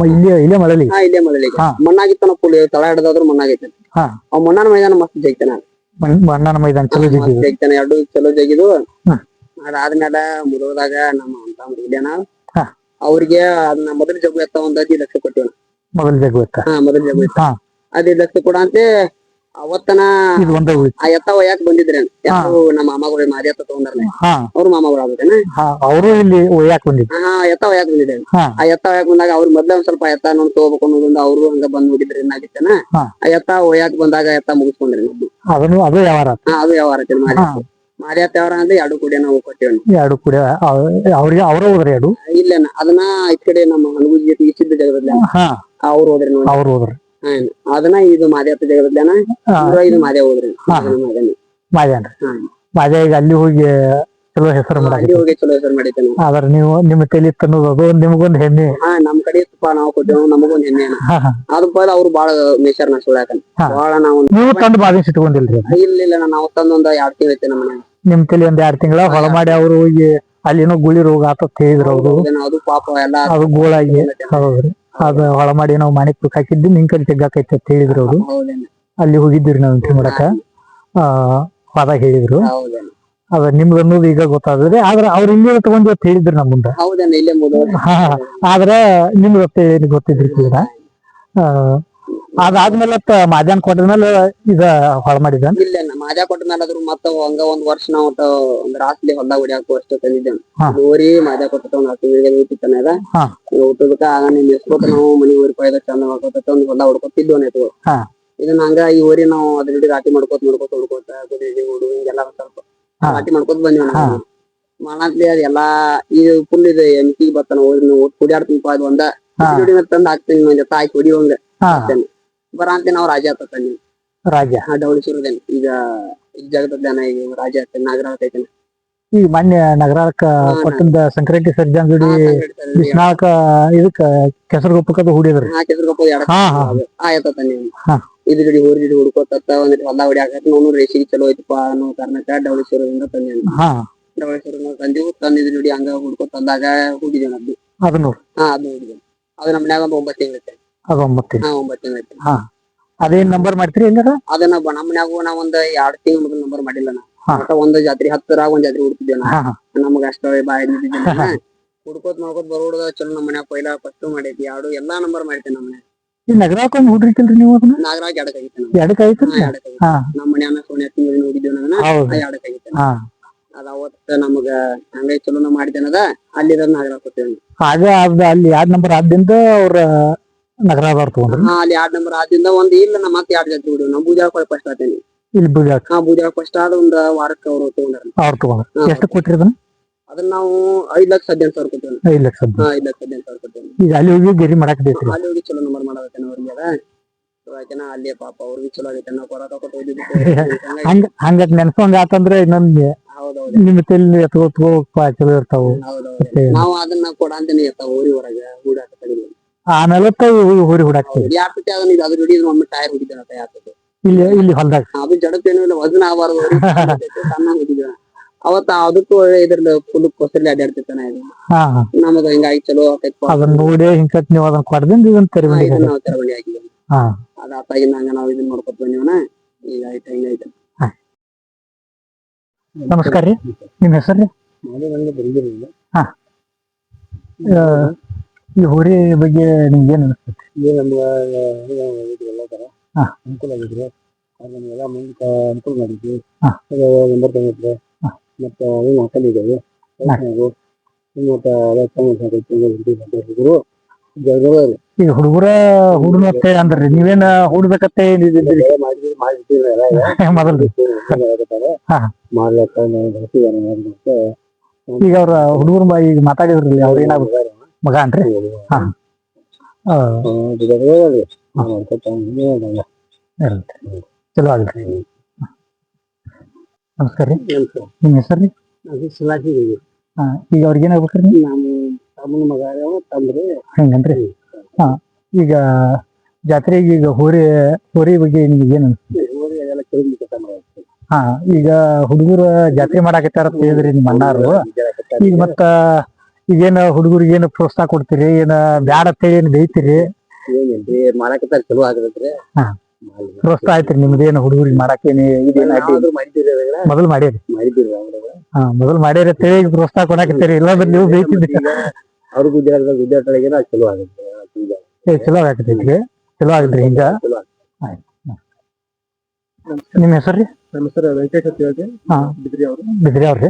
ಇಲ್ಲಿ ಇಲ್ಲೇ ಮಳಲಿ?
ಹಾ ಇಲ್ಲೇ ಮಳಲಿಗೆ.
ಹಾ.
ಮಣ್ಣಾಗಿತ್ತನ ಫುಲ್ ತಳ ಹಿಡ್ದಾದ್ರು ಮಣ್ಣಾಗೈತೆ.
ಹಾ.
ಅವ್ ಮಣ್ಣನ ಮೈದಾನ ಮಸ್ತ್ ಜೈತಾನ
ಅಣ್ಣನ ಮೈದಾನ ಚಲೋ
ಜೈತಾನ ಎರಡು ಚಲೋ ಜಗಿದು. ಅದಾದ್ಮೇಲೆ ಮುದೋದಾಗ ನಮ್ಮ ಅಂತ
ಮುಗಿದೇನ.
ಅವ್ರಿಗೆ ಅದನ್ನ ಮೊದಲ ಜಗು ಎತ್ತ ಒಂದ್ ಐದು ಲಕ್ಷ ಕೊಟ್ಟಿವ
ಮೊದಲ ಜಗುತ್ತ
ಹಾ ಮೊದಲ ಜಗು ಎತ್ತ. ಹದಿನೈದು ಲಕ್ಷ ಕೊಡ ಅಂತ ಅವತ್ತನ
ಇದು ಒಂದ ಉಳಿತು
ಆ ಎತ್ತ ಯಾಕೆ ಬಂದಿದ್ರೆ ನಮ್ಮ ಮಾಮಗಳು ಮಾರಿ ಎತ್ತ ತಗೊಂಡ್ರೆ
ಹಾ.
ಅವ್ರ ಮಾಮಗಳು ಆಗ್ಬೇಕೇನ?
ಹಾ ಅವರು ಇಲ್ಲಿ ಒಯ್ಯಾಕ್ ಬಂದಿದ್ರು
ಹಾ ಎತ್ತ ಯಾಕೆ ಬಂದಿದ್ದೇನೆ
ಹಾ.
ಆ ಎತ್ತ ಯಾಕೆ ಬಂದಾಗ ಅವ್ರ ಮೊದ್ಲ ಒಂದ್ ಸ್ವಲ್ಪ ಎತ್ತ ನೋಡ್ ತಗೋಬೇಕು ಅನ್ನೋದ್ರಿಂದ ಅವ್ರು ಹಂಗ ಬಂದ್ ನೋಡಿದ್ರೆ ಏನಾಗಿತ್ತೇನ
ಹಾ.
ಆ ಎತ್ತ ಯಾಕೆ ಬಂದಾಗ ಎತ್ತ ಮುಗಿಸ್ಕೊಂಡ್ರಿ
ಅದನ್ನು ಅದು
ಹಾ ಅದು ವ್ಯವಹಾರ ಐತಿ ಮಾರಿ.
ಹಾ.
ಮಾರಿ ಎತ್ತ ವ್ಯವಹಾರ ಅಂದ್ರೆ ಎರಡು ಕೂಡಿ ನಾವು ಕೊಟ್ಟೇವಿ
ಎರಡು ಕೂಡ ಅವ್ರಿಗೆ ಅವ್ರ ಹೋದ್ರಿ ಎರಡು?
ಇಲ್ಲೇನ ಅದನ್ನ ಈ ಕಡೆ ನಮ್ಮ ಹನುಗುಜಿ ಜೊತೆ ಈಚಿದ್ದ ಜಾಗದಲ್ಲಿ
ಹಾ.
ಅವ್ರು ಹೋದ್ರಿ ನೋಡಿ.
ಅವ್ರು ಹೋದ್ರಿ.
ಅದನ್ನ ಇದು ಮಾದೇ ಹತ್ತ ಜಾಗದಲ್ಲೇನ ಇದು ಮಾದೇ ಹೋದ್ರಿ.
ಹಾ.
ಅದನ್ನ ಮಾದೇನೆ.
ಮಾದ್ಯಾನ್ರಿ
ಹಾ.
ಮಾದ್ಯ ಈಗ ಅಲ್ಲಿ ಹೋಗಿ ಚಲೋ ಹೆಸರು ಮಾಡಾಕತ್ತಿ.
ಹೋಗಿ ಚಲೋ ಹೆಸರು ಮಾಡಿದ್ದೇನೆ.
ಆದ್ರ ನೀವು ನಿಮ್ಮ ತಲೆ ತನ್ನೋದು ಅದು ನಿಮ್ಗೊಂದ್ ಹೆಮ್ಮೆ.
ಹಾ ನಮ್ ಕಡೆ ತುಪ್ಪ ನಾವು ಕೊಟ್ಟೇವು ನಮಗೊಂದು ಹೆಮ್ಮೆ ಅದು ಪೈಲ ಅವ್ರು ಬಾಳ ನೇಚರ್ನ ಸುಳ್ಯಾಕನ್
ಹಾ.
ಬಾಳ ನಾವು
ನೀವು ತಂದು ಬಾದಿನ ಇಟ್ಕೊಂಡಿಲ್ರಿ
ಇಲ್ಲ ಇಲ್ಲ ನಾವು ಒಂದ್ ಎರಡ್ ತಿಂಗಳ ಐತೆ ನಮ್ಮ
ನಿಮ್ ತಲೆ ಒಂದ್ ಎರಡ್ ತಿಂಗಳ ಹೊಲ ಮಾಡಿ ಅವ್ರು ಹೋಗಿ ಅಲ್ಲಿ ಗುಳಿ ರೋಗ ಆತ ಹೇಳಿದ್ರು ಅವರು.
ಅದು ಪಾಪ ಎಲ್ಲ
ಅದು ಗೋಳಾಗಿ. ಹೌದ್ರಿ. ಅದ ಹೊಳ ಮಾಡಿ ನಾವು ಮಾಣಿಕ್ ತುಕ್ ಹಾಕಿದ್ದು ನಿನ್ ಕಡೆ ತೆಗ್ಗಾಕೈತಿ ಅಂತ ಹೇಳಿದ್ರು ಅವ್ರು. ಅಲ್ಲಿ ಹೋಗಿದ್ದೀರಿ ನಾವು ಎಂಟ್ರಿ ಮಾಡಕ ಆ ಪದ ಹೇಳಿದ್ರು. ಅದ ನಿಮ್ಗೆ ಅನ್ನೋದು ಈಗ ಗೊತ್ತಾದ್ರೆ ಆದ್ರ ಅವ್ರ ಇಲ್ಲಿ ತಗೊಂಡ್ ಇವತ್ತು ಹೇಳಿದ್ರು ನಮ್ಮ ಮುಂದೆ. ಆದ್ರೆ ನಿಮ್ಗೆ ಗೊತ್ತ ಗೊತ್ತಿದ್ರಿ ಕೂಡ. ಆ ಅದಾದ್ಮೇಲೆ ಮಾದ್ಯಾನ್ ಕೊಟ್ಟದ್ಮೇಲೆ ಇದ ಹೊಳ ಮಾಡಿದ
ಇಲ್ಲ ಮಾಜಾ ಕೊಟ್ಟ ಮೇಲೆ ಅದ್ರ ಮತ್ತ ಹಂಗ ಒಂದ್ ವರ್ಷ ನಾವು ಒಂದ್ ರಾತ್ರಿ ಹೊಲ್ದಾಗ ಹೊಡಿಯಾಕ ಅಷ್ಟು ತಂದಿದ್ದೇನೆ. ಊರಿ ಮಾಜಾ ಕೊಟ್ಟ ಒಂದ್ ಹತ್ತು ಅದ
ಹಾ.
ಊಟದಕ್ಕ ಆಗ ನಿಮ್ ಎಸ್ಕೊತ ನಾವು ಮನಿ ಊರಿ ಪಾಯ್ದ ಚಂದ ಮಾಡ್ಕೊತ ಒಂದ್ ಹೊಲ ಹೊಡ್ಕೊತಿದ್ವು ನೆಟ್ಟು. ಇದನ್ನ ಹಂಗ ಈ ಊರಿ ನಾವು ಅದ್ರ ಹಿಡಿ ರಾಟಿ ಮಾಡ್ಕೋತ ಮಾಡ್ಕೊತ ಹೊಡ್ಕೋತ ಗುಡಿ ಹುಡು ಹಿಂಗೆಲ್ಲ ಸ್ವಲ್ಪ. ರಾಟಿ ಮಾಡ್ಕೊತ ಬಂದ್ವಿ
ಮಾಡಿ
ನಾವು ಮಾಡತ್ಲಿ ಅದ್ ಎಲ್ಲಾ ಇದು ಫುಲ್ ಇದೆ ಎಂಟಿ ಬರ್ತಾನ ಕುಡಿಯಾಡ್ತೀನಿ ಅದು ಒಂದ. ತಂದ್ ಹಾಕ್ತೀನಿ ಹಾಕಿ ಹೊಡಿಯೋಂಗ
ಹಾ
ಬರ ಅಂತ ನಾವು ರಾಜ ಆತನಿ
ರಾಜ?
ಡವಳಿಸಿರೋದೇನೆ ಈಗ ಈ ಜಗದದ್ದಾನ ಈಗ ರಾಜ ನಾಗರಾಜ ಐತಾನೆ
ಈ ಮೊನ್ನೆ ನಗರಕ್ಕ ಕೊಟ್ಟಂದ ಸಂಕ್ರಾಂತಿ ಸರ್ಜನ್ ಜೋಡಿ ಬಿಸ್ನಾಳಕ ಇದಕ್ಕ ಕೆಸರುಗೊಪ್ಪಕ್ಕದು ಹೂಡಿದ್ರಿ.
ಕೆಸರುಗೊಪ್ಪ ಎಡ
ಹಾ ಹಾ.
ಇದು ಊರ್ ಜೋಡಿ ಹುಡ್ಕೋತ ಒಂದ್ ಹೊಲ ಹೊಡ್ಯಾಕ ನೋನು ರೇಸಿಗೆ ಚಲೋ ಐತಪ್ಪ ಅನ್ನೋ ಕಾರಣಕ್ಕ ಡವಳಿಸಿರೋದ್ರಿಂದ ತಂದೆ
ಹಾ.
ಡವಳಿಸಿರೋ ತಂದಿವು ತಂದಿದ್ ಜೋಡಿ ಹಂಗ ಹುಡ್ಕೋತ ತಂದಾಗ ಹುಡಿದೇವ ಅದು
ಅದನ್ನು
ಹಾ ಅದು ಹೂಡಿದೇನೆ ಅದು ನಮ್ಮ ಮನ್ಯಾಗ ಒಂದ್ ಒಂಬತ್ತು ತಿಂಗಳು
ಅದು ಒಂಬತ್ತು
ಹಾ ಒಂಬತ್ತು ತಿಂಗಳು ಐತೆ
ಅದೇನ್ ನಂಬರ್ ಮಾಡ್ತೀರಿ ಎಲ್ಲಾರ
ಅದನ್ನ ಬ- ನಮ್ಮ ಮನ್ಯಾಗ ನಾ ಒಂದ್ ಎರಡ್ ತಿಂಗಳ ಮೊದಲು ನಂಬರ್ ಮಾಡಿಲ್ಲ ನಾ.
ಹಾ.
ಒಟ್ಟ ಒಂದ್ ಜಾತ್ರೆ ಹತ್ತರಾಗ ಒಂದ್ ಜಾತ್ರೆ ಹುಡ್ತಿದ್ದೆ ನಾ.
ಹಾ ಹಾ.
ನಮಗ ಅಷ್ಟ ಬಾಯಿ ಹುಡ್ಕೋತ್ ಮಾಡ್ಕೋತ್ ಬರೋಡ ಚಲೋ ನಮ್ ಮನ್ಯಾಗ ಪೈಲ ಫಸ್ಟ್ ಮಾಡೈತಿ ಎರಡು ಎಲ್ಲಾ ನಂಬರ್ ಮಾಡೈತೆ ನಮ್ ಮನ್ಯಾಗ.
ಈ ನಗರಕ್ಕೆ ಒಂದು ನೀವು ಅದನ್ನ?
ನಾಗರಾಜ್ ಎಡಕಾಗಿತ್ತು ನಮ್ಗೆ
ಎಡಕ್ ಐತಿ
ಹಾ ಎಡಕಾಗಿತ್ತು
ಹಾ.
ನಮ್ಮ ಮನ್ಯಾನ ಅದನ್ನ
ಹೌದು. ಹಾ
ಅದ ಅವತ್ತ ನಮಗ ಹಂಗ ಚಲೋ ಮಾಡಿದ್ದೇನದ ಅಲ್ಲಿ ನಾಗರಾಜ್ ಕೊಟ್ಟೇವಿ
ಅದೇ ಅದ ಅಲ್ಲಿ ಯಾರ್ಡ್ ನಂಬರ್ ಆದ್ದಿಂದ ಅವ್ರ ನಗರದವ್ರು ತಗೊಂಡ್ರಿ.
ಹಾ ಅಲ್ಲಿ ಎರಡ್ ನಂಬರ್ ಆದಿಂದ ಒಂದ್ ಇಲ್ಲ ಮತ್ತೆ ಎರಡ್ ಬಿಡು ಫಸ್ಟ್ ಆತೇನಿ.
ಇಲ್ಲಿ ಬೀಜ
ಹಾ ಬೂದ್ಯಾಳ ಫಸ್ಟ್ ಆದ ಒಂದ್ ವಾರಕ್ಕೆ ಅವ್ರು ತಗೊಂಡಾರ.
ಅವ್ರು ತಗೊಂಡ್ರಿ.
ಹಾ.
ಎಷ್ಟು ಕೊಟ್ರಿ ಅದನ್ನ?
ಅದನ್ನ ನಾವು ಐದ್ ಲಕ್ಷ ಹದಿನೆಂಟು ಸಾವಿರ ಕೊಟ್ಟೇವಿ.
ಐದ್ ಲಕ್ಷ
ಹಾ ಐದ್ ಲಕ್ಷ ಹದಿನೆಂಟು ಸಾವಿರ ಕೊಟ್ಟೇವಿ.
ಈಗ ಅಲ್ಲಿ ಹೋಗಿ ಗೆರಿ ಮಾಡಕ್ ಬೇಕ್ರಿ.
ಅಲ್ಲಿ ಹೋಗಿ ಚಲೋ ನಂಬರ್ ಮಾಡೋದೈತೆ ಅವ್ರಿಗೆ ಅದ ಚಲೋ ಆಯ್ತನ ಅಲ್ಲಿ ಪಾಪ ಅವ್ರಿಗೆ ಚಲೋ ಆಗೈತೆ ನಾವು <laughs>
ಹಂಗ ಹಂಗ ನೆನ್ಸ್ಕೊಂಡ್ ಆತಂದ್ರೆ ಇನ್ನೊಂದ್
ಹೌದೌದು.
ನಿಮ್ ತಲೆ ಎತ್ಕೋತ್ಕೋಪ ಚಲೋ ಇರ್ತಾವು.
ಹೌದೌದು.
ಮತ್ತೆ
ನಾವು ಅದನ್ನ ಕೊಡ ಅಂತಾನೆ ಇರ್ತಾವ ಊರಿ ಹೊರಗೆ ಕಡಿಮೆ
ಆಮೇಲೆ ಊರಿ ಹುಡಾಕ್ತಿವಿ.
ಯಾರ್ ಸತಿ ಅದನ್ನ ಇದು ಅದ್ರ ಒಮ್ಮೆ ಟೈರ್ ಸತಿ
ಇಲ್ಲಿ ಇಲ್ಲಿ ಹೊಲ್ದಾಗ.
ಅದು ಜಡತ್ತೇನು ಇಲ್ಲ ವಜನ ಆಗಬಾರ್ದು <laughs> ಸಣ್ಣ ಹೊಡಿದ್ವಿ ಅವತ್ತ ಅದಕ್ಕೂ ಇದ್ರದ್ದು ಫುಲ್ ಕೊಸರ್ಲಿ ಅಡ್ಡಾಡ್ತಿರ್ತಾನೆ ಇದು.
ಹಾ ಹಾ.
ನಮಗ ಹಿಂಗಾಗಿ ಚಲೋ ಆಕೈತಿ
ಅದನ್ನ ನೋಡಿ ಹಿಂಕಟ್ ನೀವು ಅದನ್ನ ಕೊಡ್ದಿಂದ ಇದನ್ನ ತೆರಿ
ಇದನ್ನ ನಾವು ತೆರವಣಿ ಹಾಕಿದ್ವಿ
ಹಂಗ ನಾವ್ ಇದನ್ನ ನೋಡ್ಕೊತ ಬಂದಿವನ. ಈಗ ಐತೆ ಹಿಂಗಾಯ್ತು
ನಮಸ್ಕಾರ ರೀ. ನಿಮ್ಮ ಹೆಸರು ರೀ? ಹಾ. ಆ, ಈ ಹೋರಿ ಬಗ್ಗೆ ನಿಮ್ಗೆ ಏನ್ ಅನಿಸ್ತೈತಿ? ಹಾ.
ಅನುಕೂಲ ಆಗಿದ್ರೆ ನಮ್ಗೆಲ್ಲ ಮುಂದೆ ಅನುಕೂಲ ಮಾಡಿದ್ವಿ.
ಹಾ.
ನಂಬರ್ ತಗೊಂಡಿದ್ರೆ
ಹಾ.
ಮತ್ತ ಅವು ಮಕ್ಕಳಿದ್ದಾವೆ ಮತ್ತೆ ಹುಡುಗರು
ಈಗ ಹುಡುಗರ ಹುಡುಗ ಅಂತ ಅಂದ್ರಿ. ನೀವೇನ ಹುಡ್ಬೇಕತ್ತೆ ಏನಿದ್ರಿ <laughs> ಮೊದಲ್. ಹಾ.
ಮಾಡ್ಲಕ್ಕ ನಾವು ಬರ್ತಿದಾರೆ ಅಂತ
ಈಗ ಅವ್ರ ಹುಡುಗರು ಈಗ ಮಾತಾಡಿದ್ರಲ್ಲ ಅವ್ರ ಏನಾಗ್ಬೇಕು ಮಗ ಅನ್ರಿ ಹಾ. ಚಲೋ ಆಗ್ರಿ ನಮಸ್ಕಾರ ರೀ. ನಿಮ್ಮ ಹೆಸರು ರೀ? ಹಾ ಈಗ ಅವ್ರಿಗೆ ಏನಾಗ್ಬೇಕ್ರಿ
ನಾನು ತಮ್ಮನ ಮಗ ತಂದ್ರಿ.
ಹಂಗನ್ರಿ? ಹಾ ಈಗ ಜಾತ್ರೆಗೆ ಈಗ ಹೋರಿ ಹೋರಿ ಬಗ್ಗೆ ನಿಮ್ಗೆ ಏನು ಹಾ ಈಗ ಹುಡುಗರು ಜಾತ್ರೆ ಮಾಡಾಕತ್ತಾರ ಅಂತ ಹೇಳಿದ್ರಿ ನಿಮ್ಮ ಅಣ್ಣಾರು. ಈಗ ಮತ್ತ ಈಗೇನ ಹುಡುಗರಿಗೆ ಏನು ಪ್ರೋತ್ಸಾಹ ಕೊಡ್ತೀರಿ? ಏನ ಬ್ಯಾಡ ಅಂತ ಹೇಳಿ ಏನ್ ಬೈತೀರಿ
ಏನಿಲ್ರಿ ಮಾಡಕತ್ತಾರ ಚಲೋ ಆಗದ್ರಿ
ಹಾ. ಪ್ರೋತ್ಸಾಹ ಆಯ್ತ್ರಿ ನಿಮ್ದೇನು ಹುಡುಗರಿಗೆ ಮಾಡಾಕೇನಿ ಇದೇನ ಮೊದಲು ಮಾಡ್ಯಾರಿ
ಮಾಡಿದ್ದೀರಿ
ಹಾ ಮೊದಲು ಮಾಡ್ಯಾರ ಅಂತ ಹೇಳಿ ಈಗ ಪ್ರೋತ್ಸಾಹ ಕೊಡಾಕತ್ತೀರಿ. ಇಲ್ಲಾಂದ್ರೆ ನೀವು ಬೈತಿದ್ರಿ
ಅವ್ರ ವಿದ್ಯಾರ್ಥಿ ವಿದ್ಯಾರ್ಥಿಗಳಿಗೆ ಚಲೋ ಆಗುತ್ತೆ.
ಏ ಚಲೋ ಆಗತೈತ್ರಿ ಚಲೋ ಆಗಿಲ್ರಿ ಹಿಂಗ
ಚಲೋ
ನಿಮ್ ಹೆಸರು ರೀ?
ನಮ್ಮ ಹೆಸರು ವೆಂಕಟೇಶ್ ಅಂತ ಹೇಳಿ
ಹಾ.
ಬಿದ್ರಿ ಅವರು.
ಬಿದ್ರಿ ಅವ್ರಿ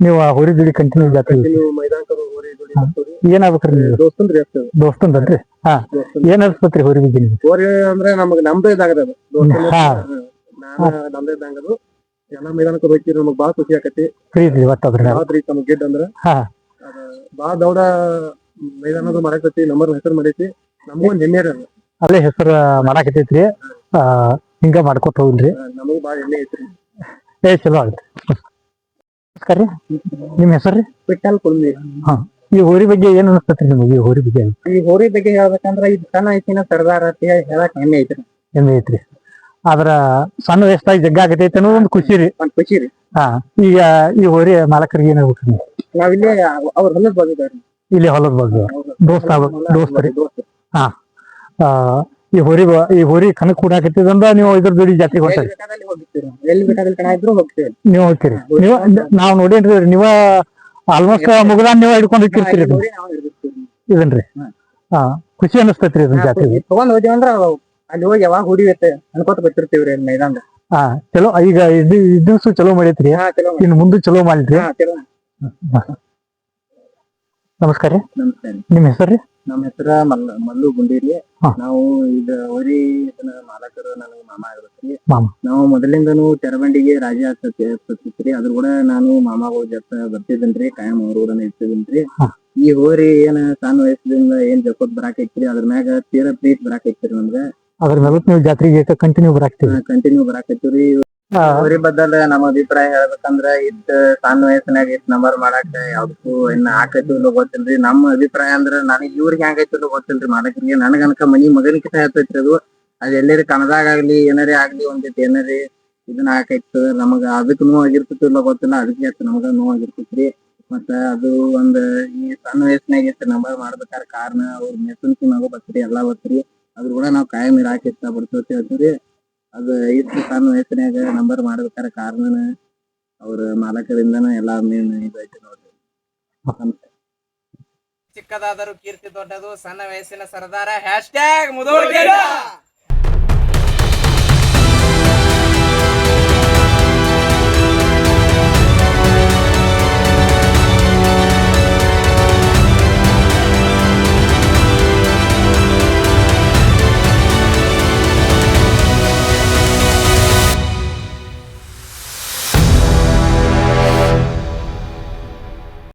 ನೀವು ಆ ಹೋರಿ ದುಡಿ ಕಂಟಿನ್ಯೂ ಜಾತ್ರೆ
ನೀವು
ಹಾ. ಏನಾಗ್ಬೇಕ್ರಿ ನೀವು?
ದೋಸ್ತಂದ್ರಿ ಅಷ್ಟೇ.
ದೋಸ್ತಂದನ್ರಿ? ಹಾ. ಏನ್ ಅನ್ಸ್ಬೇಕ್ರಿ ಹೋರಿ ಬಗ್ಗೆ ನಿಮ್ಗೆ?
ಹೋರಿ ಅಂದ್ರೆ ನಮಗ್ ನಮ್ದೇ ಇದಾಗದ ಅದು. ದೋಸ್ತಂದ್ರೆ
ಹಾ.
ನಾನು ನಮ್ದೇ ಇದ್ದಂಗದು ಎಲ್ಲ ಮೈದಾನಕ್ಕೆ ಹೋಗಿ ನಮಗ್ ಬಾಳ ಖುಷಿ ಆಕತಿ
ಫ್ರೀ ಇದ್ರಿ ಒಟ್ಟು ಅದ್ರ
ಬಾಳ ಪ್ರೀತಿ ನಮಗ್ ಗೆಡ್ ಅಂದ್ರ?
ಹಾ.
ಅದ ಬಾಳ ದೌಡ ಮೈದಾನದ ಮಾಡಕತ್ತಿ ನಂಬರ್ ಹೆಸರು ಮಾಡೈತಿ. ನಮಗೂ ಒಂದ್ ಹೆಮ್ಮೆ ಅದ.
ಅಲ್ಲೇ ಹೆಸರು ಮಾಡಾಕತೈತ್ರಿ ಹಿಂಗ ಮಾಡ್ಕೊತ ಹೋಗ್ರಿ.
ನಮಗೂ ಬಾಳ ಹೆಮ್ಮೆ ಐತ್ರಿ.
ಏ ಚಲೋ ಆಗತ್ರಿ ನಮಸ್ಕಾರ ರೀ. ನಿಮ್ ಹೆಸರು ರೀ?
ಬಿಟ್ಟಲ್ ಕುಳ್ಮಿ
ಈ ಹೋರಿ ಬಗ್ಗೆ ಏನ್ ಅನಿಸ್ತೈತ್ರಿ ನಿಮಗೆ ಈ ಹೋರಿ ಬಗ್ಗೆ?
ಈ ಹೋರಿ ಬಗ್ಗೆ ಹೇಳ್ಬೇಕಂದ್ರ ಇದು ಸಣ್ಣ ಐತಿನ ಸರ್ದಾರ ಅಂತ ಹೇಳಿ ಹೇಳಕ್ ಹೆಮ್ಮೆ ಐತ್ರಿ.
ಹೆಮ್ಮೆ ಐತ್ರಿ. ಆದ್ರ ಸಣ್ಣ ವಯಸ್ಸಾಗಿ ಜಗ್ಗ ಆಗತೈತಿ ಅನ್ನೋದು ಒಂದು ಖುಷಿ ರೀ.
ಒಂದ್ ಖುಷಿ ರೀ.
ಹಾ ಈಗ ಈ ಹೋರಿ ಮಾಲಕರಿಗೆ ಏನಾಗ್ಬೇಕ್ರಿ ನೀವು?
ಇಲ್ಲೇ ಅವ್ರ ಹೊಲದ ಬಗ್ಗೆ
ಇಲ್ಲಿ ಹೊಲದ ಬಗ್ಗೆ ದೋಸ್ತ ಆಗ್ಬೇಕು ದೋಸ್ತ ರೀ. ಆ ಈ ಹೋರಿ ಬ- ಈ ಹೋರಿ ಕನಕ್ ಕೂಡಾಕತ್ತಿದಂದ್ರ ನೀವು ಇದ್ರ ಜೋಡಿ ಜಾತಿ ಹೋಗ್ತೀರಿ.
ಎಲ್ಲಿ ಬೇಕಾದಲ್ಲಿ ಕಣ ಇದ್ರು ಹೋಗ್ತೀವಿ.
ನೀವು ಹೋಗ್ತೀರಿ. ನೀವು ನಾವ್ ನೋಡೇನ್ರಿ ನೀವ ಆಲ್ಮೋಸ್ಟ್ ಮುಗದಾನ್ ನೀವು ಹಿಡ್ಕೊಂಡ್ ಇಟ್ಟಿರ್ತೀರಿ ಇದನ್ನ. ಇದನ್ರಿ. ಹಾ. ಖುಷಿ ಅನಿಸ್ತೈತ್ರಿ ಇದನ್ನ ಜಾತ್ರೆಗೆ.
ತಗೊಂಡ್ ಹೋದ್ವಿ ಅಂದ್ರ ಅಲ್ಲಿ ಹೋಗಿ ಯಾವಾಗ ಹುಡಿಯುತ್ತೆ ಅನ್ಕೋತ ಬರ್ತಿರ್ತೀವ್ರಿ ಅಲ್ಲಿ ಮೈದಾನ
ಹಾ ಚಲೋ ಈಗ ಇದು ಇದನ್ಸು ಚಲೋ ಮಾಡೈತ್ರಿ. ಇನ್ ಮುಂದೆ ಚಲೋ
ಚಲೋ
ನಮಸ್ಕಾರ ರೀ.
ನಮಸ್ಕಾರ
ನಿಮ್ ಹೆಸರು ರೀ?
ನಮ್ಮ ಹೆಸರ ಮಲ್ಲ ಮಲ್ಲು ಗುಂಡೇರಿ
ಹಾ.
ನಾವು ಇದ ಅವರಿ ಮಾಲಕರು ನನಗೆ ಮಾಮ ಆಗಿರ್ತೀರಿ
ಮಾಮ.
ನಾವು ಮೊದಲಿಂದನು ತೆರಬಂಡಿಗೆ ರಾಜ ಆಗ್ತೈತ್ರಿ. ಅದ್ರ ಕೂಡ ನಾನು ಮಾಮಗಳ ಜೊತೆ ಬರ್ತಿದ್ದೇನ್ರಿ ಕಾಯಂ ಅವ್ರ ಕೂಡ ಇರ್ತಿದ್ದೇನ್ರಿ.
ಹಾ.
ಈ ಹೋರಿ ಏನ ಸಣ್ಣ ವಯಸ್ಸದಿಂದ ಏನ್ ಜಕೋತ್ ಬರಾಕೈತ್ರಿ ಅದ್ರ ಮ್ಯಾಗ ತೀರ ಪ್ರೀತಿ ಬರಾಕೈತ್ರಿ ನಮ್ಗ.
ಅದ್ರ ಮೇಲೆ ನೀವು ಜಾತ್ರೆಗೆ ಕಂಟಿನ್ಯೂ ಬರಾಕ್ತೀವಿ
ಕಂಟಿನ್ಯೂ ಬರಾಕೈತಿವ್ರಿ ಹೋರಿ ಬದಲ ನಮ್ಮ ಅಭಿಪ್ರಾಯ ಹೇಳ್ಬೇಕಂದ್ರ ಇದ್ ಸಣ್ಣ ವಯಸ್ಸಿನಾಗ ಇಷ್ಟ್ ನಂಬರ್ ಮಾಡಾಕ ಯಾವ್ದಕ್ಕೂ ಇನ್ನ ಆಕೈತಿ ಇಲ್ಲೋ ಗೊತ್ತಿಲ್ರಿ. ನಮ್ಮ ಅಭಿಪ್ರಾಯ ಅಂದ್ರ ನನಗ್ ಇವ್ರಿಗೆ ಹೆಂಗೈತಿ ಇಲ್ಲೋ ಗೊತ್ತಿಲ್ರಿ ಮಾಡಕ್ರಿಗೆ ನನಗ ಅನ್ಕ ಮನಿ ಮಗನಿಕಿತ ಹೇಳ್ತೈತ್ರಿ ಅದು. ಅದ್ ಎಲ್ಲೇರಿ ಕಣದಾಗ ಆಗ್ಲಿ, ಏನಾರೇ ಆಗ್ಲಿ ಒಂದಿಟ್ ಏನಾರೇ ಇದನ್ನ ಆಕೈತಿ ನಮಗ ಅದಕ್ ನೋವ್ ಆಗಿರ್ತೈತಿ ಇಲ್ಲೋ ಗೊತ್ತಿಲ್ಲ. ಅದಕ್ಕೆ ನಮಗ ನೋವ್ ಆಗಿರ್ತೈತ್ರಿ ಮತ್ತ ಅದು ಒಂದ್ ಈ ಸಣ್ಣ ವಯಸ್ಸಿನಾಗ ಇಷ್ಟ ನಂಬರ್ ಮಾಡ್ಬೇಕಾರ ಕಾರಣ ಅವ್ರ ಮೆಸನ್ಕಿ ಮಗ ಎಲ್ಲಾ ಬತ್ರಿ. ಅದ್ರ ಕೂಡ ನಾವ್ ಕಾಯಂ ಇರಾಕ ಇಷ್ಟ ಪಡ್ತೇವೆ ಹೇಳ್ತೀವಿ ಅದ ಇಷ್ಟು ಸಣ್ಣ ವಯಸ್ಸಿನಾಗ ನಂಬರ್ ಮಾಡ್ಬೇಕಾರ ಕಾರಣನ ಅವ್ರ ಮಾಲಕರಿಂದನ ಎಲ್ಲಾ ಮೇನ್ ಇದೈತಿ ನೋಡ್ರಿ.
ಚಿಕ್ಕದಾದರೂ ಕೀರ್ತಿ ದೊಡ್ಡದು, ಸಣ್ಣ ವಯಸ್ಸಿನ ಸರದಾರ. Hash tag